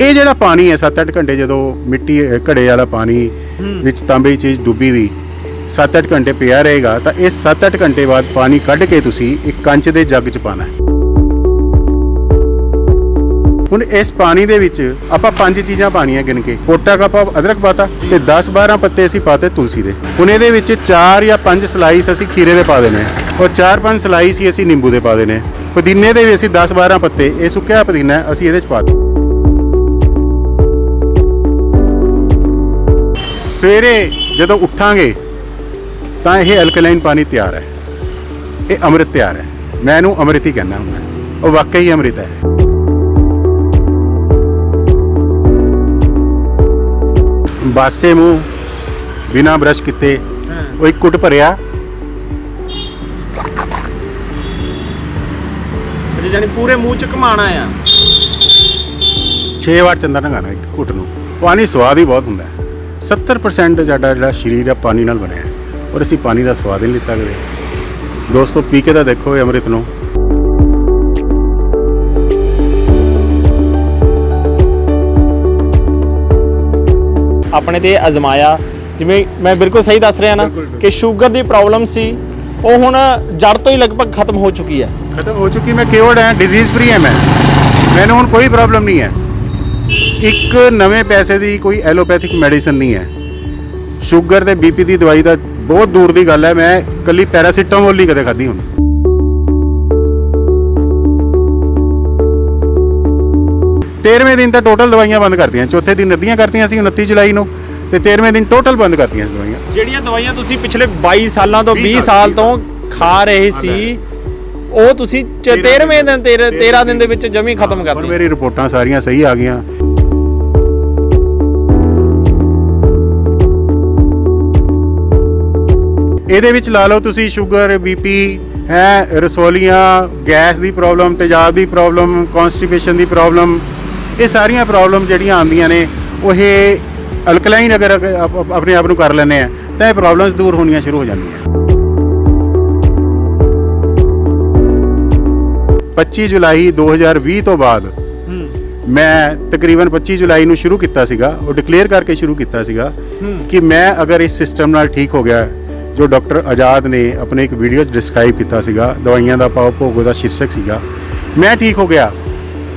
ਇਹ ਜਿਹੜਾ ਪਾਣੀ ਹੈ 7-8 ਘੰਟੇ ਜਦੋਂ ਮਿੱਟੀ ਘੜੇ ਵਾਲਾ ਪਾਣੀ ਵਿੱਚ ਤਾਂਬੇ ਦੀ ਚੀਜ਼ ਡੁੱਬੀ ਵੀ 7-8 ਘੰਟੇ ਪਿਆ ਰਹੇਗਾ ਤਾਂ ਇਹ 7-8 ਘੰਟੇ ਬਾਅਦ ਪਾਣੀ ਕੱਢ ਕੇ ਤੁਸੀਂ ਇੱਕ ਕੰਚ ਦੇ ਜੱਗ 'ਚ ਪਾਣਾ ਹੈ। ਹੁਣ ਇਸ ਪਾਣੀ ਦੇ ਵਿੱਚ ਆਪਾਂ ਪੰਜ ਚੀਜ਼ਾਂ ਪਾਣੀਆਂ ਗਿਣ ਕੇ ਪੋਟਾ ਕੱਪ ਅਦਰਕ ਪਾਤਾ ਤੇ 10-12 ਪੱਤੇ ਅਸੀਂ ਪਾਤੇ ਤੁਲਸੀ ਦੇ। ਹੁਣ ਇਹਦੇ ਵਿੱਚ 4 ਜਾਂ 5 ਸਲਾਈਸ ਅਸੀਂ ਖੀਰੇ ਦੇ ਪਾ ਦੇਣੇ ਔਰ 4-5 ਸਲਾਈਸ ਹੀ ਅਸੀਂ ਨਿੰਬੂ ਦੇ ਪਾ ਦੇਣੇ ਪੁਦੀਨੇ ਦੇ ਵੀ ਅਸੀਂ 10-12 ਪੱਤੇ ਇਹ ਸੁੱਕਿਆ ਪੁਦੀਨਾ ਅਸੀਂ ਇਹਦੇ ਚ ਪਾ ਦੇ ਸਵੇਰੇ ਜਦੋਂ ਉੱਠਾਂਗੇ ਤਾਂ ਇਹ ਐਲਕਲਾਈਨ ਪਾਣੀ ਤਿਆਰ ਹੈ। ਇਹ ਅੰਮ੍ਰਿਤ ਤਿਆਰ ਹੈ। ਮੈਂ ਇਹਨੂੰ ਅੰਮ੍ਰਿਤ ਹੀ ਕਹਿੰਦਾ ਹੁੰਦਾ। ਉਹ ਵਾਕਈ ਅੰਮ੍ਰਿਤ ਹੈ। ਬਾਸੇ ਮੂੰਹ ਬਿਨਾ ਬ੍ਰਸ਼ ਕੀਤੇ ਉਹ ਇੱਕ ਕੁੱਟ ਭਰਿਆ। ਅੱਛਾ ਜਾਨੀ ਪੂਰੇ ਮੂੰਹ ਚ ਘਮਾਣਾ ਆ। 6 ਵਾਰ ਚੰਦਾ ਨਗਾਣਾ ਇੱਕ ਘੁੱਟ ਨੂੰ। ਪਾਣੀ ਸਵਾਦ ਹੀ ਬਹੁਤ ਹੁੰਦਾ ਹੈ। 70% ਸਾਡਾ ਜਿਹੜਾ ਸਰੀਰ ਹੈ ਪਾਣੀ ਨਾਲ ਬਣਿਆ ਹੈ ਔਰ ਅਸੀਂ ਪਾਣੀ ਦਾ ਸਵਾਦ ਹੀ ਨਹੀਂ ਲਿੱਤਾ ਕਦੇ। ਦੋਸਤੋ ਪੀ ਕੇ ਤਾਂ ਦੇਖੋ ਇਹ ਅੰਮ੍ਰਿਤ ਨੂੰ। ਆਪਣੇ ਤੇ ਅਜ਼ਮਾਇਆ। ਜਿਵੇਂ ਮੈਂ ਬਿਲਕੁਲ ਸਹੀ ਦੱਸ ਰਿਹਾ ਨਾ ਕਿ ਸ਼ੂਗਰ ਦੀ ਪ੍ਰੋਬਲਮ ਸੀ ਉਹ ਹੁਣ ਜੜ ਤੋਂ ਹੀ ਲਗਭਗ ਖਤਮ ਹੋ ਚੁੱਕੀ ਹੈ। ਖਤਮ ਹੋ ਚੁੱਕੀ ਮੈਂ ਕਿਉਰਡ ਹਾਂ ਡਿਜ਼ੀਜ਼ ਫ੍ਰੀ ਹਾਂ ਮੈਂ। ਮੈਨੂੰ ਹੁਣ ਕੋਈ ਪ੍ਰੋਬਲਮ ਨਹੀਂ ਹੈ। ਇੱਕ ਨਵੇਂ ਪੈਸੇ ਦੀ ਕੋਈ ਐਲੋਪੈਥਿਕ ਮੈਡੀਸਨ ਨਹੀਂ ਹੈ। ਸ਼ੂਗਰ ਤੇ ਬੀਪੀ ਦੀ ਦਵਾਈ ਤਾਂ ਬਹੁਤ ਦੂਰ ਦੀ ਗੱਲ ਹੈ ਮੈਂ ਕੱਲੀ ਪੈਰਾਸੀਟਾਮੋਲ ਹੀ ਕਦੇ ਖਾਧੀ ਹੁਣ। ਤੇਰਵੇਂ ਦਿਨ ਤਾਂ ਟੋਟਲ ਦਵਾਈਆਂ ਬੰਦ ਕਰਤੀਆਂ ਚੌਥੇ ਦਿਨ ਰੱਦੀਆਂ ਕਰਤੀਆਂ ਸੀ 29 ਜੁਲਾਈ ਨੂੰ ਤੇ 13ਵੇਂ ਦਿਨ ਟੋਟਲ ਬੰਦ ਕਰਤੀਆਂ ਸੀ ਦਵਾਈਆਂ। ਜਿਹੜੀਆਂ ਦਵਾਈਆਂ ਤੁਸੀਂ ਪਿਛਲੇ 22 ਸਾਲਾਂ ਤੋਂ 20 20 ਸਾਲ ਤੋਂ ਖਾ ਰਹੇ ਸੀ ਉਹ ਤੁਸੀਂ 13ਵੇਂ ਦਿਨ 13 ਦਿਨ ਦੇ ਵਿੱਚ ਜਮੀ ਖਤਮ ਹੁਣ ਕਰਤੀ। ਮੇਰੀ ਰਿਪੋਰਟਾਂ ਸਾਰੀਆਂ ਸਹੀ ਆ ਗਈਆਂ। ਇਹਦੇ ਵਿੱਚ ਲਾ ਲਓ ਤੁਸੀਂ ਸ਼ੂਗਰ ਬੀਪੀ ਹੈ ਰਸੋਲੀਆਂ ਗੈਸ ਦੀ ਪ੍ਰੋਬਲਮ ਤੇਜ਼ਾਬ ਦੀ ਪ੍ਰੋਬਲਮ ਕਨਸਟੀਪੇਸ਼ਨ ਦੀ ਪ੍ਰੋਬਲਮ ਇਹ ਸਾਰੀਆਂ ਪ੍ਰੋਬਲਮ ਜਿਹੜੀਆਂ ਆਉਂਦੀਆਂ ਨੇ ਉਹ ਇਹ ਅਲਕਲਾਈਨ ਅਗਰ ਅਗਰ ਆਪ- ਆਪ- ਆਪਣੇ ਆਪ ਨੂੰ ਕਰ ਲੈਂਦੇ ਆ ਤਾਂ ਇਹ ਪ੍ਰੋਬਲਮਸ ਦੂਰ ਹੋਣੀਆਂ ਸ਼ੁਰੂ ਹੋ ਜਾਂਦੀਆਂ। 25 ਜੁਲਾਈ 2020 ਤੋਂ ਬਾਅਦ ਮੈਂ ਤਕਰੀਬਨ 25 ਜੁਲਾਈ ਨੂੰ ਸ਼ੁਰੂ ਕੀਤਾ ਸੀਗਾ ਉਹ ਡਿਕਲੇਅਰ ਕਰਕੇ ਸ਼ੁਰੂ ਕੀਤਾ ਸੀਗਾ ਕਿ ਮੈਂ ਅਗਰ ਇਸ ਸਿਸਟਮ ਨਾਲ ਠੀਕ ਹੋ ਗਿਆ ਜੋ ਡਾਕਟਰ ਆਜ਼ਾਦ ਨੇ ਆਪਣੇ ਇੱਕ ਵੀਡੀਓ 'ਚ ਡਿਸਕ੍ਰਾਈਬ ਕੀਤਾ ਸੀਗਾ, ਦਵਾਈਆਂ ਦਾ ਪਾਉ ਭੋਗ ਦਾ ਸ਼ੀਰਸ਼ਕ ਸੀਗਾ, ਮੈਂ ਠੀਕ ਹੋ ਗਿਆ,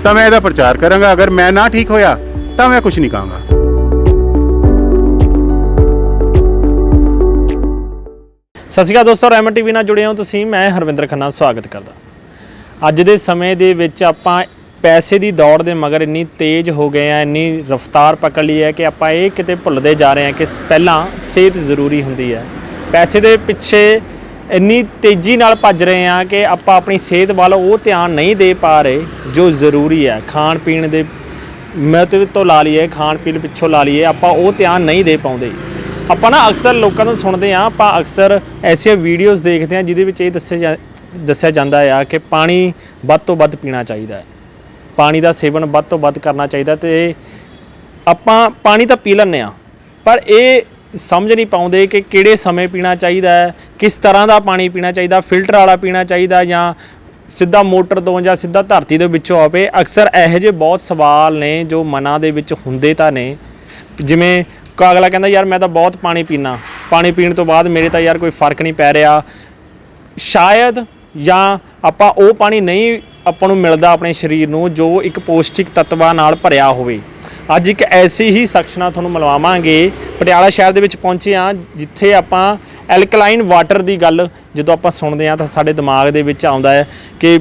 ਤਾਂ ਮੈਂ ਇਹਦਾ ਪ੍ਰਚਾਰ ਕਰਾਂਗਾ, ਅਗਰ ਮੈਂ ਨਾ ਠੀਕ ਹੋਇਆ, ਤਾਂ ਮੈਂ ਕੁਝ ਨਹੀਂ ਕਹਾਂਗਾ। ਸਤਿ ਸ਼੍ਰੀ ਅਕਾਲ ਦੋਸਤੋ, ਰੈਮਨ ਟੀਵੀ ਨਾਲ ਜੁੜੇ ਹੋ ਤੁਸੀਂ, ਮੈਂ ਹਰਵਿੰਦਰ ਖੰਨਾ ਸਵਾਗਤ ਕਰਦਾ। ਅੱਜ ਦੇ ਸਮੇਂ ਦੇ ਵਿੱਚ ਆਪਾਂ ਪੈਸੇ ਦੀ ਦੌੜ ਦੇ ਮਗਰ ਇੰਨੀ ਤੇਜ਼ ਹੋ ਗਏ ਆ, ਇੰਨੀ ਰਫ਼ਤਾਰ ਪਕੜ ਲਈ ਹੈ ਕਿ ਆਪਾਂ ਇਹ ਕਿਤੇ ਭੁੱਲਦੇ ਜਾ ਰਹੇ ਹਾਂ ਕਿ ਪਹਿਲਾਂ ਸਿਹਤ ਜ਼ਰੂਰੀ ਹੁੰਦੀ ਹੈ। ਪੈਸੇ ਦੇ ਪਿੱਛੇ ਇੰਨੀ ਤੇਜ਼ੀ ਨਾਲ ਭੱਜ ਰਹੇ ਆ ਕਿ ਆਪਾਂ ਆਪਣੀ ਸਿਹਤ ਵੱਲ ਉਹ ਧਿਆਨ ਨਹੀਂ ਦੇ ਪਾ ਰਹੇ, ਜੋ ਜ਼ਰੂਰੀ ਹੈ। ਖਾਣ ਪੀਣ ਦੇ ਮਹੱਤਵ ਤੋਂ ਲਾ ਲਈਏ, ਖਾਣ ਪੀਣ ਪਿੱਛੋਂ ਲਾ ਲਈਏ, ਆਪਾਂ ਉਹ ਧਿਆਨ ਨਹੀਂ ਦੇ ਪਾਉਂਦੇ। ਆਪਾਂ ਨਾ ਅਕਸਰ ਲੋਕਾਂ ਤੋਂ ਸੁਣਦੇ ਆ ਆਪਾਂ ਅਕਸਰ ਐਸੀਆਂ ਵੀਡੀਓਜ਼ ਦੇਖਦੇ ਆ ਜਿਹਦੇ ਵਿੱਚ ਇਹ ਦੱਸਿਆ ਜਾ- ਦੱਸਿਆ ਜਾਂਦਾ ਆ ਕਿ ਪਾਣੀ ਵੱਧ ਤੋਂ ਵੱਧ ਪੀਣਾ ਚਾਹੀਦਾ ਹੈ। ਪਾਣੀ ਦਾ ਸੇਵਨ ਵੱਧ ਤੋਂ ਵੱਧ ਕਰਨਾ ਚਾਹੀਦਾ ਤੇ ਆਪਾਂ ਪਾਣੀ ਤਾਂ ਪੀ ਲੈਂਦੇ ਆ ਪਰ ਇਹ ਸਮਝ ਨਹੀਂ ਪਾਉਂਦੇ ਕਿ ਕਿਹੜੇ ਸਮੇਂ ਪੀਣਾ ਚਾਹੀਦਾ ਹੈ, ਕਿਸ ਤਰ੍ਹਾਂ ਦਾ ਪਾਣੀ ਪੀਣਾ ਚਾਹੀਦਾ, ਫਿਲਟਰ ਵਾਲਾ ਪੀਣਾ ਚਾਹੀਦਾ ਜਾਂ ਸਿੱਧਾ ਮੋਟਰ ਤੋਂ ਜਾਂ ਸਿੱਧਾ ਧਰਤੀ ਦੇ ਵਿੱਚੋਂ ਆਵੇ। ਅਕਸਰ ਇਹੋ ਜਿਹੇ ਬਹੁਤ ਸਵਾਲ ਨੇ ਜੋ ਮਨਾਂ ਦੇ ਵਿੱਚ ਹੁੰਦੇ ਤਾਂ ਨੇ। ਜਿਵੇਂ ਕ- ਅਗਲਾ ਕਹਿੰਦਾ, ਯਾਰ ਮੈਂ ਤਾਂ ਬਹੁਤ ਪਾਣੀ ਪੀਣਾ ਪਾਣੀ ਪੀਣ ਤੋਂ ਬਾਅਦ ਮੇਰੇ ਤਾਂ ਯਾਰ ਕੋਈ ਫ਼ਰਕ ਨਹੀਂ ਪੈ ਰਿਹਾ। ਸ਼ਾਇਦ ਜਾਂ ਆਪਾਂ ਉਹ ਪਾਣੀ ਨਹੀਂ ਆਪਾਂ ਨੂੰ ਮਿਲਦਾ ਆਪਣੇ ਸਰੀਰ ਨੂੰ ਜੋ ਇੱਕ ਪੌਸ਼ਟਿਕ ਤੱਤਵਾਂ ਨਾਲ ਭਰਿਆ ਹੋਵੇ। ਅੱਜ ਇੱਕ ਐਸੀ ਹੀ ਸੈਕਸ਼ਨਾਂ ਤੁਹਾਨੂੰ ਮਿਲਵਾਵਾਂਗੇ। ਪਟਿਆਲਾ ਸ਼ਹਿਰ ਦੇ ਵਿੱਚ ਪਹੁੰਚੇ ਆ ਜਿੱਥੇ ਆਪਾਂ ਐਲਕਲਾਈਨ ਵਾਟਰ ਦੀ ਗੱਲ ਜਦੋਂ ਆਪਾਂ ਸੁਣਦੇ ਆ ਤਾਂ ਸਾਡੇ ਦਿਮਾਗ ਦੇ ਵਿੱਚ ਆਉਂਦਾ ਹੈ ਕਿ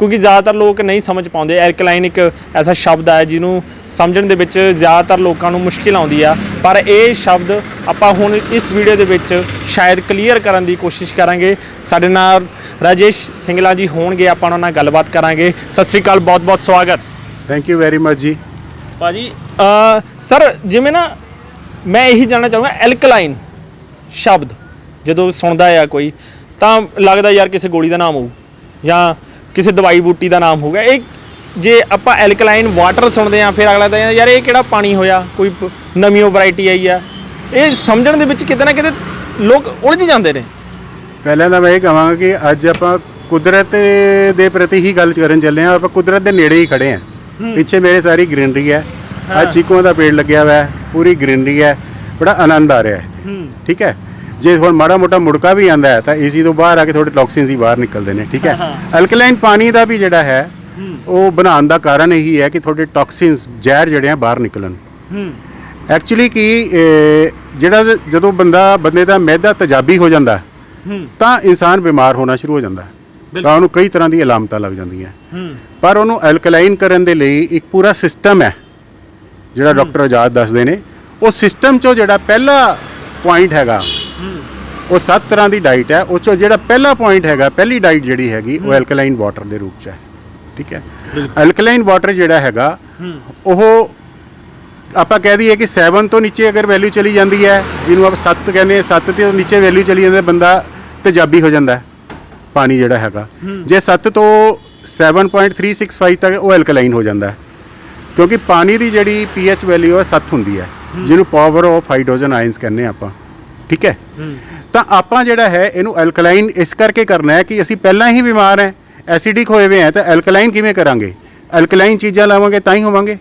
ਕਿਉਂਕਿ ਜ਼ਿਆਦਾਤਰ ਲੋਕ ਨਹੀਂ ਸਮਝ ਪਾਉਂਦੇ। ਐਲਕਲਾਈਨ ਇੱਕ ਐਸਾ ਸ਼ਬਦ ਹੈ ਜਿਹਨੂੰ ਸਮਝਣ ਦੇ ਵਿੱਚ ਜ਼ਿਆਦਾਤਰ ਲੋਕਾਂ ਨੂੰ ਮੁਸ਼ਕਿਲ ਆਉਂਦੀ ਆ। ਪਰ ਇਹ ਸ਼ਬਦ ਆਪਾਂ ਹੁਣ ਇਸ ਵੀਡੀਓ ਦੇ ਵਿੱਚ ਸ਼ਾਇਦ ਕਲੀਅਰ ਕਰਨ ਦੀ ਕੋਸ਼ਿਸ਼ ਕਰਾਂਗੇ। ਸਾਡੇ ਨਾਲ ਰਾਜੇਸ਼ ਸਿੰਗਲਾ ਜੀ ਹੋਣਗੇ ਆਪਾਂ ਉਹਨਾਂ ਨਾਲ ਗੱਲਬਾਤ ਕਰਾਂਗੇ। ਸਤਿ ਸ੍ਰੀ ਅਕਾਲ ਬਹੁਤ ਬਹੁਤ ਸਵਾਗਤ। ਥੈਂਕ ਯੂ ਵੈਰੀ ਮਚ ਜੀ। ਭਾਜੀ ਸਰ ਜਿਵੇਂ ਨਾ ਮੈਂ ਇਹੀ ਜਾਣਨਾ ਚਾਹੂੰਗਾ ਐਲਕਲਾਈਨ ਸ਼ਬਦ ਜਦੋਂ ਸੁਣਦਾ ਆ ਕੋਈ ਤਾਂ ਲੱਗਦਾ ਯਾਰ ਕਿਸੇ ਗੋਲੀ ਦਾ ਨਾਮ ਹੋਊ ਜਾਂ ਕਿਸੇ ਦਵਾਈ ਬੂਟੀ ਦਾ ਨਾਮ ਹੋਊਗਾ। ਇਹ ਜੇ ਆਪਾਂ ਐਲਕਲਾਈਨ ਵਾਟਰ ਸੁਣਦੇ ਆ ਫਿਰ ਅਗਲਾ ਤਾਂ ਯਾਰ ਇਹ ਕਿਹੜਾ ਪਾਣੀ ਹੋਇਆ ਕੋਈ ਨਵੀਂ ਵੈਰਾਈਟੀ ਆਈ ਆ। ਇਹ ਸਮਝਣ ਦੇ ਵਿੱਚ ਕਿਤੇ ਨਾ ਕਿਤੇ ਲੋਕ ਉਲਝ ਜਾਂਦੇ ਨੇ। ਪਹਿਲਾਂ ਤਾਂ ਮੈਂ ਇਹ ਕਹਾਂਗਾ ਕਿ ਅੱਜ ਆਪਾਂ ਕੁਦਰਤ ਦੇ ਪ੍ਰਤੀ ਹੀ ਗੱਲ ਕਰਨ ਚੱਲੇ ਹਾਂ ਆਪਾਂ ਕੁਦਰਤ ਦੇ ਨੇੜੇ ਹੀ ਖੜੇ ਹਾਂ। ਪਿੱਛੇ ਮੇਰੇ ਸਾਰੀ ਗ੍ਰੀਨਰੀ ਹੈ ਅੱਜ ਚੀਕੂਆਂ ਦਾ ਪੇੜ ਲੱਗਿਆ ਹੋਇਆ ਹੈ ਪੂਰੀ ਗ੍ਰੀਨਰੀ ਹੈ ਬੜਾ ਆਨੰਦ ਆ ਰਿਹਾ ਹੈ ਇੱਥੇ। ਠੀਕ ਹੈ? ਜੇ ਹੁਣ ਮਾੜਾ ਮੋਟਾ ਮੁੜਕਾ ਵੀ ਆਂਦਾ ਹੈ ਤਾਂ ਏਸੀ ਤੋਂ ਬਾਹਰ ਆ ਕੇ ਥੋੜੇ ਟੌਕਸਿਨਸ ਹੀ ਬਾਹਰ ਨਿਕਲਦੇ ਨੇ ਠੀਕ ਹੈ? ਅਲਕਲਾਈਨ ਪਾਣੀ ਦਾ ਵੀ ਜਿਹੜਾ ਹੈ ਉਹ ਬਣਾਉਣ ਦਾ ਕਾਰਨ ਇਹੀ ਹੈ ਕਿ ਤੁਹਾਡੇ ਟੌਕਸਿਨਸ ਜ਼ਹਿਰ ਜਿਹੜੇ ਆ ਬਾਹਰ ਨਿਕਲਣ। ਐਕਚੁਅਲੀ ਕੀ ਇਹ, ਜਿਹੜਾ ਜ- ਜਦੋਂ ਬੰਦਾ ਬੰਦੇ ਦਾ ਮਿਹਦਾ ਤੇਜ਼ਾਬੀ ਹੋ ਜਾਂਦਾ ਹੈ, ਤਾਂ ਇਨਸਾਨ ਬਿਮਾਰ ਹੋਣਾ ਸ਼ੁਰੂ ਹੋ ਜਾਂਦਾ ਹੈ। ਤਾਂ ਉਹਨੂੰ ਕਈ ਤਰ੍ਹਾਂ ਦੀ ਅਲਾਮਤਾਂ ਲੱਗ ਜਾਂਦੀਆਂ। ਪਰ ਉਹਨੂੰ ਐਲਕਲਾਈਨ ਕਰਨ ਦੇ ਲਈ ਇੱਕ ਪੂਰਾ ਸਿਸਟਮ ਹੈ। ਜਿਹੜਾ ਡਾਕਟਰ ਆਜ਼ਾਦ ਦੱਸਦੇ ਨੇ ਉਹ ਸਿਸਟਮ ਚੋਂ ਜਿਹੜਾ ਪਹਿਲਾ ਪੁਆਇੰਟ ਹੈਗਾ ਉਹ ਸੱਤ ਤਰ੍ਹਾਂ ਦੀ ਡਾਈਟ ਹੈ ਉਹ ਚੋਂ ਜਿਹੜਾ ਪਹਿਲਾ ਪੁਆਇੰਟ ਹੈਗਾ ਪਹਿਲੀ ਡਾਈਟ ਜਿਹੜੀ ਹੈਗੀ ਉਹ ਐਲਕਲਾਈਨ ਵਾਟਰ ਦੇ ਰੂਪ ਚ ਹੈ ਠੀਕ ਹੈ? ਐਲਕਲਾਈਨ ਵਾਟਰ ਜਿਹੜਾ ਹੈਗਾ ਉਹ ਆਪਾਂ ਕਹਿ ਦਈਏ ਕਿ 7 ਤੋਂ ਨੀਚੇ ਅਗਰ ਵੈਲਿਊ ਚਲੀ ਜਾਂਦੀ ਹੈ ਜਿਹਨੂੰ ਆਪਾਂ 7 ਕਹਿੰਦੇ ਆ 7 ਤੋਂ ਨੀਚੇ ਵੈਲਿਊ ਚਲੀ ਜਾਂਦੀ ਬੰਦਾ ਤੇਜ਼ਾਬੀ ਹੋ ਜਾਂਦਾ ਪਾਣੀ ਜਿਹੜਾ ਹੈਗਾ। ਜੇ 7 ਤੋਂ 7.365 ਤੱਕ ਉਹ ਐਲਕਲਾਈਨ ਹੋ ਜਾਂਦਾ ਹੈ। ਕਿਉਂਕਿ ਪਾਣੀ ਦੀ ਜਿਹੜੀ ਪੀਐਚ ਵੈਲਿਊ ਹੈ 7 ਹੁੰਦੀ ਹੈ। ਜਿਹਨੂੰ ਪਾਵਰ ਆਫ ਹਾਈਡਰੋਜਨ ਆਇਨਸ ਕਹਿੰਦੇ ਆਪਾਂ। ਠੀਕ ਹੈ? ਤਾਂ ਆਪਾਂ ਜਿਹੜਾ ਹੈ ਇਹਨੂੰ ਐਲਕਲਾਈਨ ਇਸ ਕਰਕੇ ਕਰਨਾ ਹੈ ਕਿ ਅਸੀਂ ਪਹਿਲਾਂ ਹੀ ਬਿਮਾਰ ਹੈ ਐਸਿਡਿਕ ਹੋਏ ਹੋਏ ਹਾਂ ਤਾਂ ਐਲਕਲਾਈਨ ਕਿਵੇਂ ਕਰਾਂਗੇ? ਐਲਕਲਾਈਨ ਚੀਜ਼ਾਂ ਲਾਵਾਂਗੇ ਤਾਂ ਹੀ ਹੋਵਾਂਗੇ।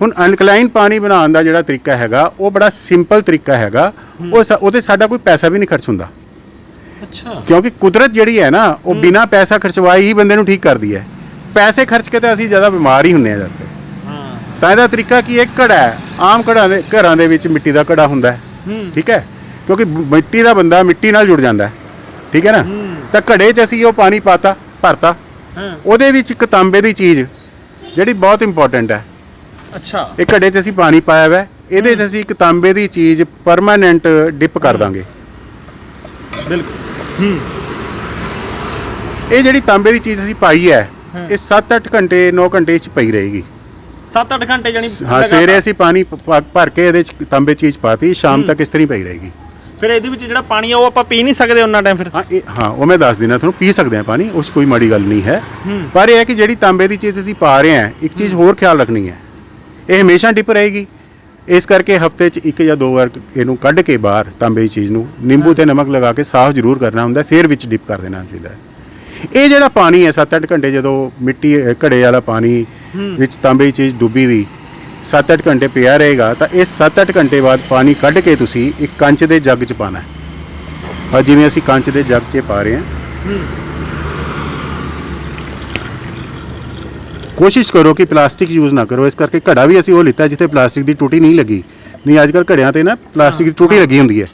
ਹੁਣ ਐਲਕਲਾਈਨ ਪਾਣੀ ਬਣਾਉਣ ਦਾ ਜਿਹੜਾ ਤਰੀਕਾ ਹੈਗਾ ਉਹ ਬੜਾ ਸਿੰਪਲ ਤਰੀਕਾ ਹੈਗਾ। ਉਹ ਉਹਦੇ ਸਾਡਾ ਕੋਈ ਪੈਸਾ ਵੀ ਨਹੀਂ ਖਰਚ ਹੁੰਦਾ। ਅੱਛਾ। ਕਿਉਂਕਿ ਕੁਦਰਤ ਜਿਹੜੀ ਹੈ ਨਾ ਉਹ ਬਿਨਾ ਪੈਸਾ ਖਰਚਵਾਏ ਹੀ ਬੰਦੇ ਨੂੰ ਠੀਕ ਕਰਦੀ ਹੈ। ਪੈਸੇ ਖਰਚ ਕੇ ਤਾਂ ਅਸੀਂ ਜ਼ਿਆਦਾ ਬਿਮਾਰ ਹੀ ਹੁੰਨੇ ਆ ਜਾਂਦੇ ਤਾਂ ਇਹਦਾ ਤਰੀਕਾ ਕੀ ਹੈ ਘੜਾ ਹੈ ਆਮ ਘੜਾਂ ਦੇ ਘਰਾਂ ਦੇ ਵਿੱਚ ਮਿੱਟੀ ਦਾ ਘੜਾ ਹੁੰਦਾ ਹੈ। ਠੀਕ ਹੈ? ਕਿਉਂਕਿ ਮਿੱਟੀ ਦਾ ਬੰਦਾ ਮਿੱਟੀ ਨਾਲ ਜੁੜ ਜਾਂਦਾ ਹੈ। ਠੀਕ ਹੈ ਨਾ? ਤਾਂ ਘੜੇ 'ਚ ਅਸੀਂ ਉਹ ਪਾਣੀ ਪਾਤਾ ਭਰਤਾ। ਉਹਦੇ ਵਿੱਚ ਇੱਕ ਤਾਂਬੇ ਦੀ ਚੀਜ਼ ਜਿਹੜੀ ਬਹੁਤ ਇੰਪੋਰਟੈਂਟ ਹੈ। ਅੱਛਾ। ਇਹ ਘੜੇ 'ਚ ਅਸੀਂ ਪਾਣੀ ਪਾਇਆ ਹੋਇਆ ਹੈ। ਇਹਦੇ 'ਚ ਅਸੀਂ ਇੱਕ ਤਾਂਬੇ ਦੀ ਚੀਜ਼ ਪਰਮਾਨੈਂਟ ਡਿਪ ਕਰ ਦਾਂਗੇ। ਬਿਲਕੁਲ। ਇਹ ਜਿਹੜੀ ਤਾਂਬੇ ਦੀ ਚੀਜ਼ ਅਸੀਂ ਪਾਈ ਹੈ ਇਹ 7-8 ਘੰਟੇ 9 ਘੰਟੇ 'ਚ ਪਈ ਰਹੇਗੀ। 7-8 ਘੰਟੇ ਜਾਨੀ ਹਾਂ ਸਵੇਰੇ ਅਸੀਂ ਪਾਣੀ ਭਰ ਕੇ ਇਹਦੇ 'ਚ ਤਾਂਬੇ ਚੀਜ਼ ਪਾਤੀ ਸ਼ਾਮ ਤੱਕ ਇਸ ਤਰ੍ਹਾਂ ਹੀ ਪਈ ਰਹੇਗੀ। ਫਿਰ ਇਹਦੇ ਵਿੱਚ ਜਿਹੜਾ ਪਾਣੀ ਆ ਉਹ ਆਪਾਂ ਪੀ ਨਹੀਂ ਸਕਦੇ ਉਹਨਾਂ ਟਾਈਮ ਫਿਰ। ਹਾਂ ਇਹ ਹਾਂ ਉਹ ਮੈਂ ਦੱਸ ਦਿਨਾ ਤੁਹਾਨੂੰ ਪੀ ਸਕਦੇ ਆ ਪਾਣੀ ਉਸ 'ਚ ਕੋਈ ਮਾੜੀ ਗੱਲ ਨਹੀਂ ਹੈ। ਪਰ ਇਹ ਹੈ ਕਿ ਜਿਹੜੀ ਤਾਂਬੇ ਦੀ ਚੀਜ਼ ਅਸੀਂ ਪਾ ਰਹੇ ਹਾਂ ਇੱਕ ਚੀਜ਼ ਹੋਰ ਖਿਆਲ ਰੱਖਣੀ ਹੈ। ਇਹ ਹਮੇਸ਼ਾ ਡਿਪ ਰਹੇਗੀ। ਇਸ ਕਰਕੇ ਹਫ਼ਤੇ 'ਚ ਇੱਕ ਜਾਂ ਦੋ ਵਾਰ ਇਹਨੂੰ ਕੱਢ ਕੇ ਬਾਹਰ ਤਾਂਬੇ ਦੀ ਚੀਜ਼ ਨੂੰ ਨਿੰਬੂ ਤੇ ਨਮਕ ਲਗਾ ਕੇ ਸਾਫ਼ ਜ਼ਰੂਰ ਕਰਨਾ ਹੁੰਦਾ ਫਿਰ ਵਿੱਚ ਡਿਪ ਕਰ ਦੇਣਾ ਚਾਹੀਦਾ ਹੈ। ਇਹ ਜਿਹੜਾ ਪਾਣੀ ਹੈ 7-8 ਘੰਟੇ ਜਦੋਂ ਮਿੱਟੀ ਘੜੇ ਵਾਲਾ ਪਾਣੀ ਵਿੱਚ ਤਾਂਬੇ ਦੀ ਚੀਜ਼ ਡੁੱਬੀ ਵੀ 7-8 ਘੰਟੇ ਪਿਆ ਰਹੇਗਾ ਤਾਂ ਇਹ 7-8 ਘੰਟੇ ਬਾਅਦ ਪਾਣੀ ਕੱਢ ਕੇ ਤੁਸੀਂ ਇੱਕ ਕੰਚ ਦੇ ਜੱਗ 'ਚ ਪਾਣਾ ਹੈ। ਔਰ ਜਿਵੇਂ ਅਸੀਂ ਕੰਚ ਦੇ ਜੱਗ 'ਚ ਪਾ ਰਹੇ ਹਾਂ। ਕੋਸ਼ਿਸ਼ ਕਰੋ ਕਿ ਪਲਾਸਟਿਕ ਯੂਜ਼ ਨਾ ਕਰੋ ਇਸ ਕਰਕੇ ਘੜਾ ਵੀ ਅਸੀਂ ਉਹ ਲਿੱਤਾ ਜਿੱਥੇ ਪਲਾਸਟਿਕ ਦੀ ਟੂਟੀ ਨਹੀਂ ਲੱਗੀ। ਨਹੀਂ ਅੱਜ ਕੱਲ ਘੜਿਆਂ ਤੇ ਨਾ ਪਲਾਸਟਿਕ ਦੀ ਟੂਟੀ ਲੱਗੀ ਹੁੰਦੀ ਹੈ।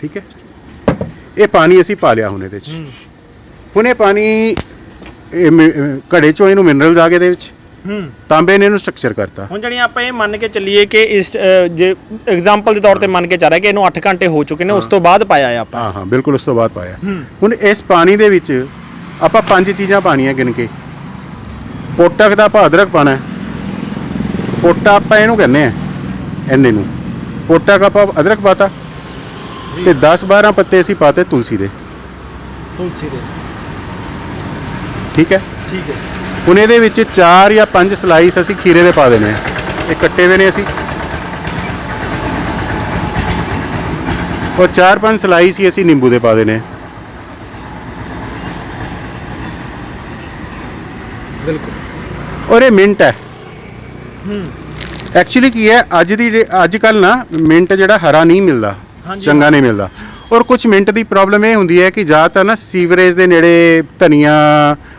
ਠੀਕ ਹੈ? ਇਹ ਪਾਣੀ ਅਸੀਂ ਪਾ ਲਿਆ ਹੁਣ ਇਹਦੇ 'ਚ। ਹੁਣ ਇਹ ਪਾਣੀ ਇਹ ਮਿ- ਘੜੇ ਚੋਂ ਇਹਨੂੰ ਮਿਨਰਲਸ ਆ ਗਏ ਦੇ ਵਿੱਚ ਹੂੰ। ਤਾਂਬੇ ਨੇ ਇਹਨੂੰ ਸਟਰਕਚਰ ਕਰਤਾ। ਹੁਣ ਜਿਹੜੀ ਆਪਾਂ ਇਹ ਮੰਨ ਕੇ ਚੱਲੀਏ ਕਿ ਇਸ ਅ, ਜੇ ਐਗਜ਼ਾਮਪਲ ਦੇ ਤੌਰ ਤੇ ਮੰਨ ਕੇ ਚੱਲ ਰਿਹਾ ਕਿ ਇਹਨੂੰ 8 ਘੰਟੇ ਹੋ ਚੁੱਕੇ ਨੇ ਉਸ ਤੋਂ ਬਾਅਦ ਪਾਇਆ ਆ ਆਪਾਂ। ਹਾਂ ਹਾਂ ਬਿਲਕੁਲ ਉਸ ਤੋਂ ਬਾਅਦ ਪਾਇਆ। ਹੁਣ ਇਸ ਪਾਣੀ ਦੇ ਵਿੱਚ ਆਪਾਂ ਪੰਜ ਚੀਜ਼ਾਂ ਪਾਣੀਆਂ ਗਿਣ ਕੇ। ਪੋਟਕ ਦਾ ਆਪਾਂ ਅਦਰਕ ਪਾਣਾ ਹੈ। ਪੋਟਾ ਆਪਾਂ ਇਹਨੂੰ ਕਹਿੰਦੇ ਆ ਇੰਨੇ ਨੂੰ। ਪੋਟਕ ਆਪਾਂ ਅਦਰਕ ਪਾਤਾ। ਤੇ 10 12 ਪੱਤੇ ਅਸੀਂ ਪਾਤੇ ਤੁਲਸੀ ਦੇ। ਤੁਲਸੀ ਦੇ। ਠੀਕ ਹੈ? ਠੀਕ ਹੈ ਹੁਣ ਇਹਦੇ ਵਿੱਚ 4 ਜਾਂ 5 ਸਲਾਈਸ ਅਸੀਂ ਖੀਰੇ ਦੇ ਪਾ ਦੇਣੇ ਆ। ਇਹ ਕੱਟੇ ਹੋਏ ਨੇ ਅਸੀਂ। ਉਹ 4-5 ਸਲਾਈਸ ਹੀ ਅਸੀਂ ਨਿੰਬੂ ਦੇ ਪਾ ਦੇਣੇ ਬਿਲਕੁਲ। ਔਰ ਇਹ ਮਿੰਟ ਹੈ। ਐਕਚੁਅਲੀ ਕੀ ਹੈ ਅੱਜ ਦੀ ਅੱਜ ਕੱਲ ਨਾ ਮਿੰਟ ਜਿਹੜਾ ਹਰਾ ਨਹੀਂ ਮਿਲਦਾ ਚੰਗਾ ਨਹੀਂ ਮਿਲਦਾ। ਔਰ ਕੁਝ ਮਿੰਟ ਦੀ ਪ੍ਰੋਬਲਮ ਇਹ ਹੁੰਦੀ ਹੈ ਕਿ ਜ਼ਿਆਦਾਤਰ ਨਾ ਸੀਵਰੇਜ ਦੇ ਨੇੜੇ ਧਨੀਆ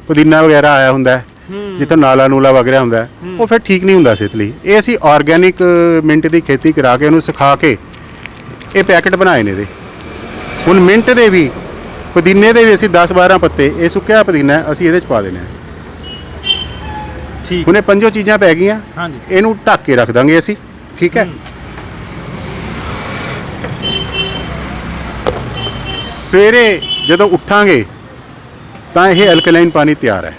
ਪੁਦੀਨਾ ਵਗੈਰਾ ਆਇਆ ਹੁੰਦਾ ਹੈ ਜਿੱਥੇ ਨਾਲਾ ਨੂਲਾ ਵਗੈਰਾ ਹੁੰਦਾ ਹੈ ਉਹ ਫਿਰ ਠੀਕ ਨਹੀਂ ਹੁੰਦਾ ਸਿਹਤ ਲਈ। ਇਹ ਅਸੀਂ ਆਰਗੇਨਿਕ ਮਿੰਟ ਦੀ ਖੇਤੀ ਕਰਾ ਕੇ ਉਹਨੂੰ ਸੁਖਾ ਕੇ ਇਹ ਪੈਕੇਟ ਬਣਾਏ ਨੇ ਇਹਦੇ। ਹੁਣ ਮਿੰਟ ਦੇ ਵੀ ਪੁਦੀਨੇ ਦੇ ਵੀ ਅਸੀਂ 10 12 ਪੱਤੇ ਇਹ ਸੁੱਕਿਆ ਪੁਦੀਨਾ ਹੈ, ਅਸੀਂ ਇਹਦੇ ਚ ਪਾ ਦੇਣੇ ਠੀਕ। ਹੁਣ ਇਹ ਪੰਜੋ ਚੀਜ਼ਾਂ ਪੈ ਗਈਆਂ ਹਾਂਜੀ। ਇਹਨੂੰ ਢੱਕ ਕੇ ਰੱਖ ਦਾਂਗੇ ਅਸੀਂ ਠੀਕ ਹੈ। ਸਵੇਰੇ ਜਦੋਂ ਉੱਠਾਂਗੇ ਤਾਂ ਇਹ ਐਲਕਲਾਈਨ ਪਾਣੀ ਤਿਆਰ ਹੈ।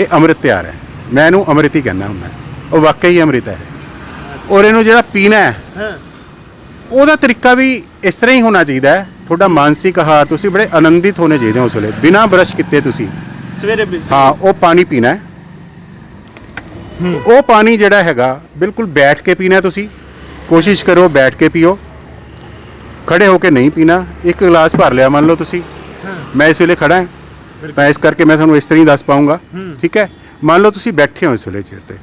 ਇਹ ਅੰਮ੍ਰਿਤ ਤਿਆਰ ਹੈ। ਮੈਂ ਇਹਨੂੰ ਅੰਮ੍ਰਿਤ ਹੀ ਕਹਿੰਦਾ ਹੁੰਦਾ। ਉਹ ਵਾਕਈ ਅੰਮ੍ਰਿਤ ਹੈ। ਔਰ ਇਹਨੂੰ ਜਿਹੜਾ ਪੀਣਾ ਹੈ ਹਾਂ। ਉਹਦਾ ਤਰੀਕਾ ਵੀ ਇਸ ਤਰ੍ਹਾਂ ਹੀ ਹੋਣਾ ਚਾਹੀਦਾ ਹੈ। ਤੁਹਾਡਾ ਮਾਨਸਿਕ ਆਹਾਰ ਤੁਸੀਂ ਬੜੇ ਆਨੰਦਿਤ ਹੋਣੇ ਚਾਹੀਦੇ ਹੋ ਉਸ ਵੇਲੇ। ਬਿਨਾਂ ਬਰਸ਼ ਕੀਤੇ ਤੁਸੀਂ। ਸਵੇਰੇ ਵੀ ਹਾਂ ਉਹ ਪਾਣੀ ਪੀਣਾ ਹੈ। ਉਹ ਪਾਣੀ ਜਿਹੜਾ ਹੈਗਾ ਬਿਲਕੁਲ ਬੈਠ ਕੇ ਪੀਣਾ ਤੁਸੀਂ। ਕੋਸ਼ਿਸ਼ ਕਰੋ ਬੈਠ ਕੇ ਪੀਓ। ਖੜੇ ਹੋ ਕੇ ਨਹੀਂ ਪੀਣਾ। ਇੱਕ ਗਲਾਸ ਭਰ ਲਿਆ ਮੰਨ ਲਓ ਤੁਸੀਂ। ਮੈਂ ਇਸ ਵੇਲੇ ਖੜਾ ਹਾਂ। ਤਾਂ ਇਸ ਕਰਕੇ ਮੈਂ ਤੁਹਾਨੂੰ ਇਸ ਤਰ੍ਹਾਂ ਹੀ ਦੱਸ ਪਾਉਂਗਾ ਠੀਕ ਹੈ? ਮੰਨ ਲਓ ਤੁਸੀਂ ਬੈਠੇ ਹੋ ਇਸ ਵੇਲੇ ਚੇਅਰ ਤੇ।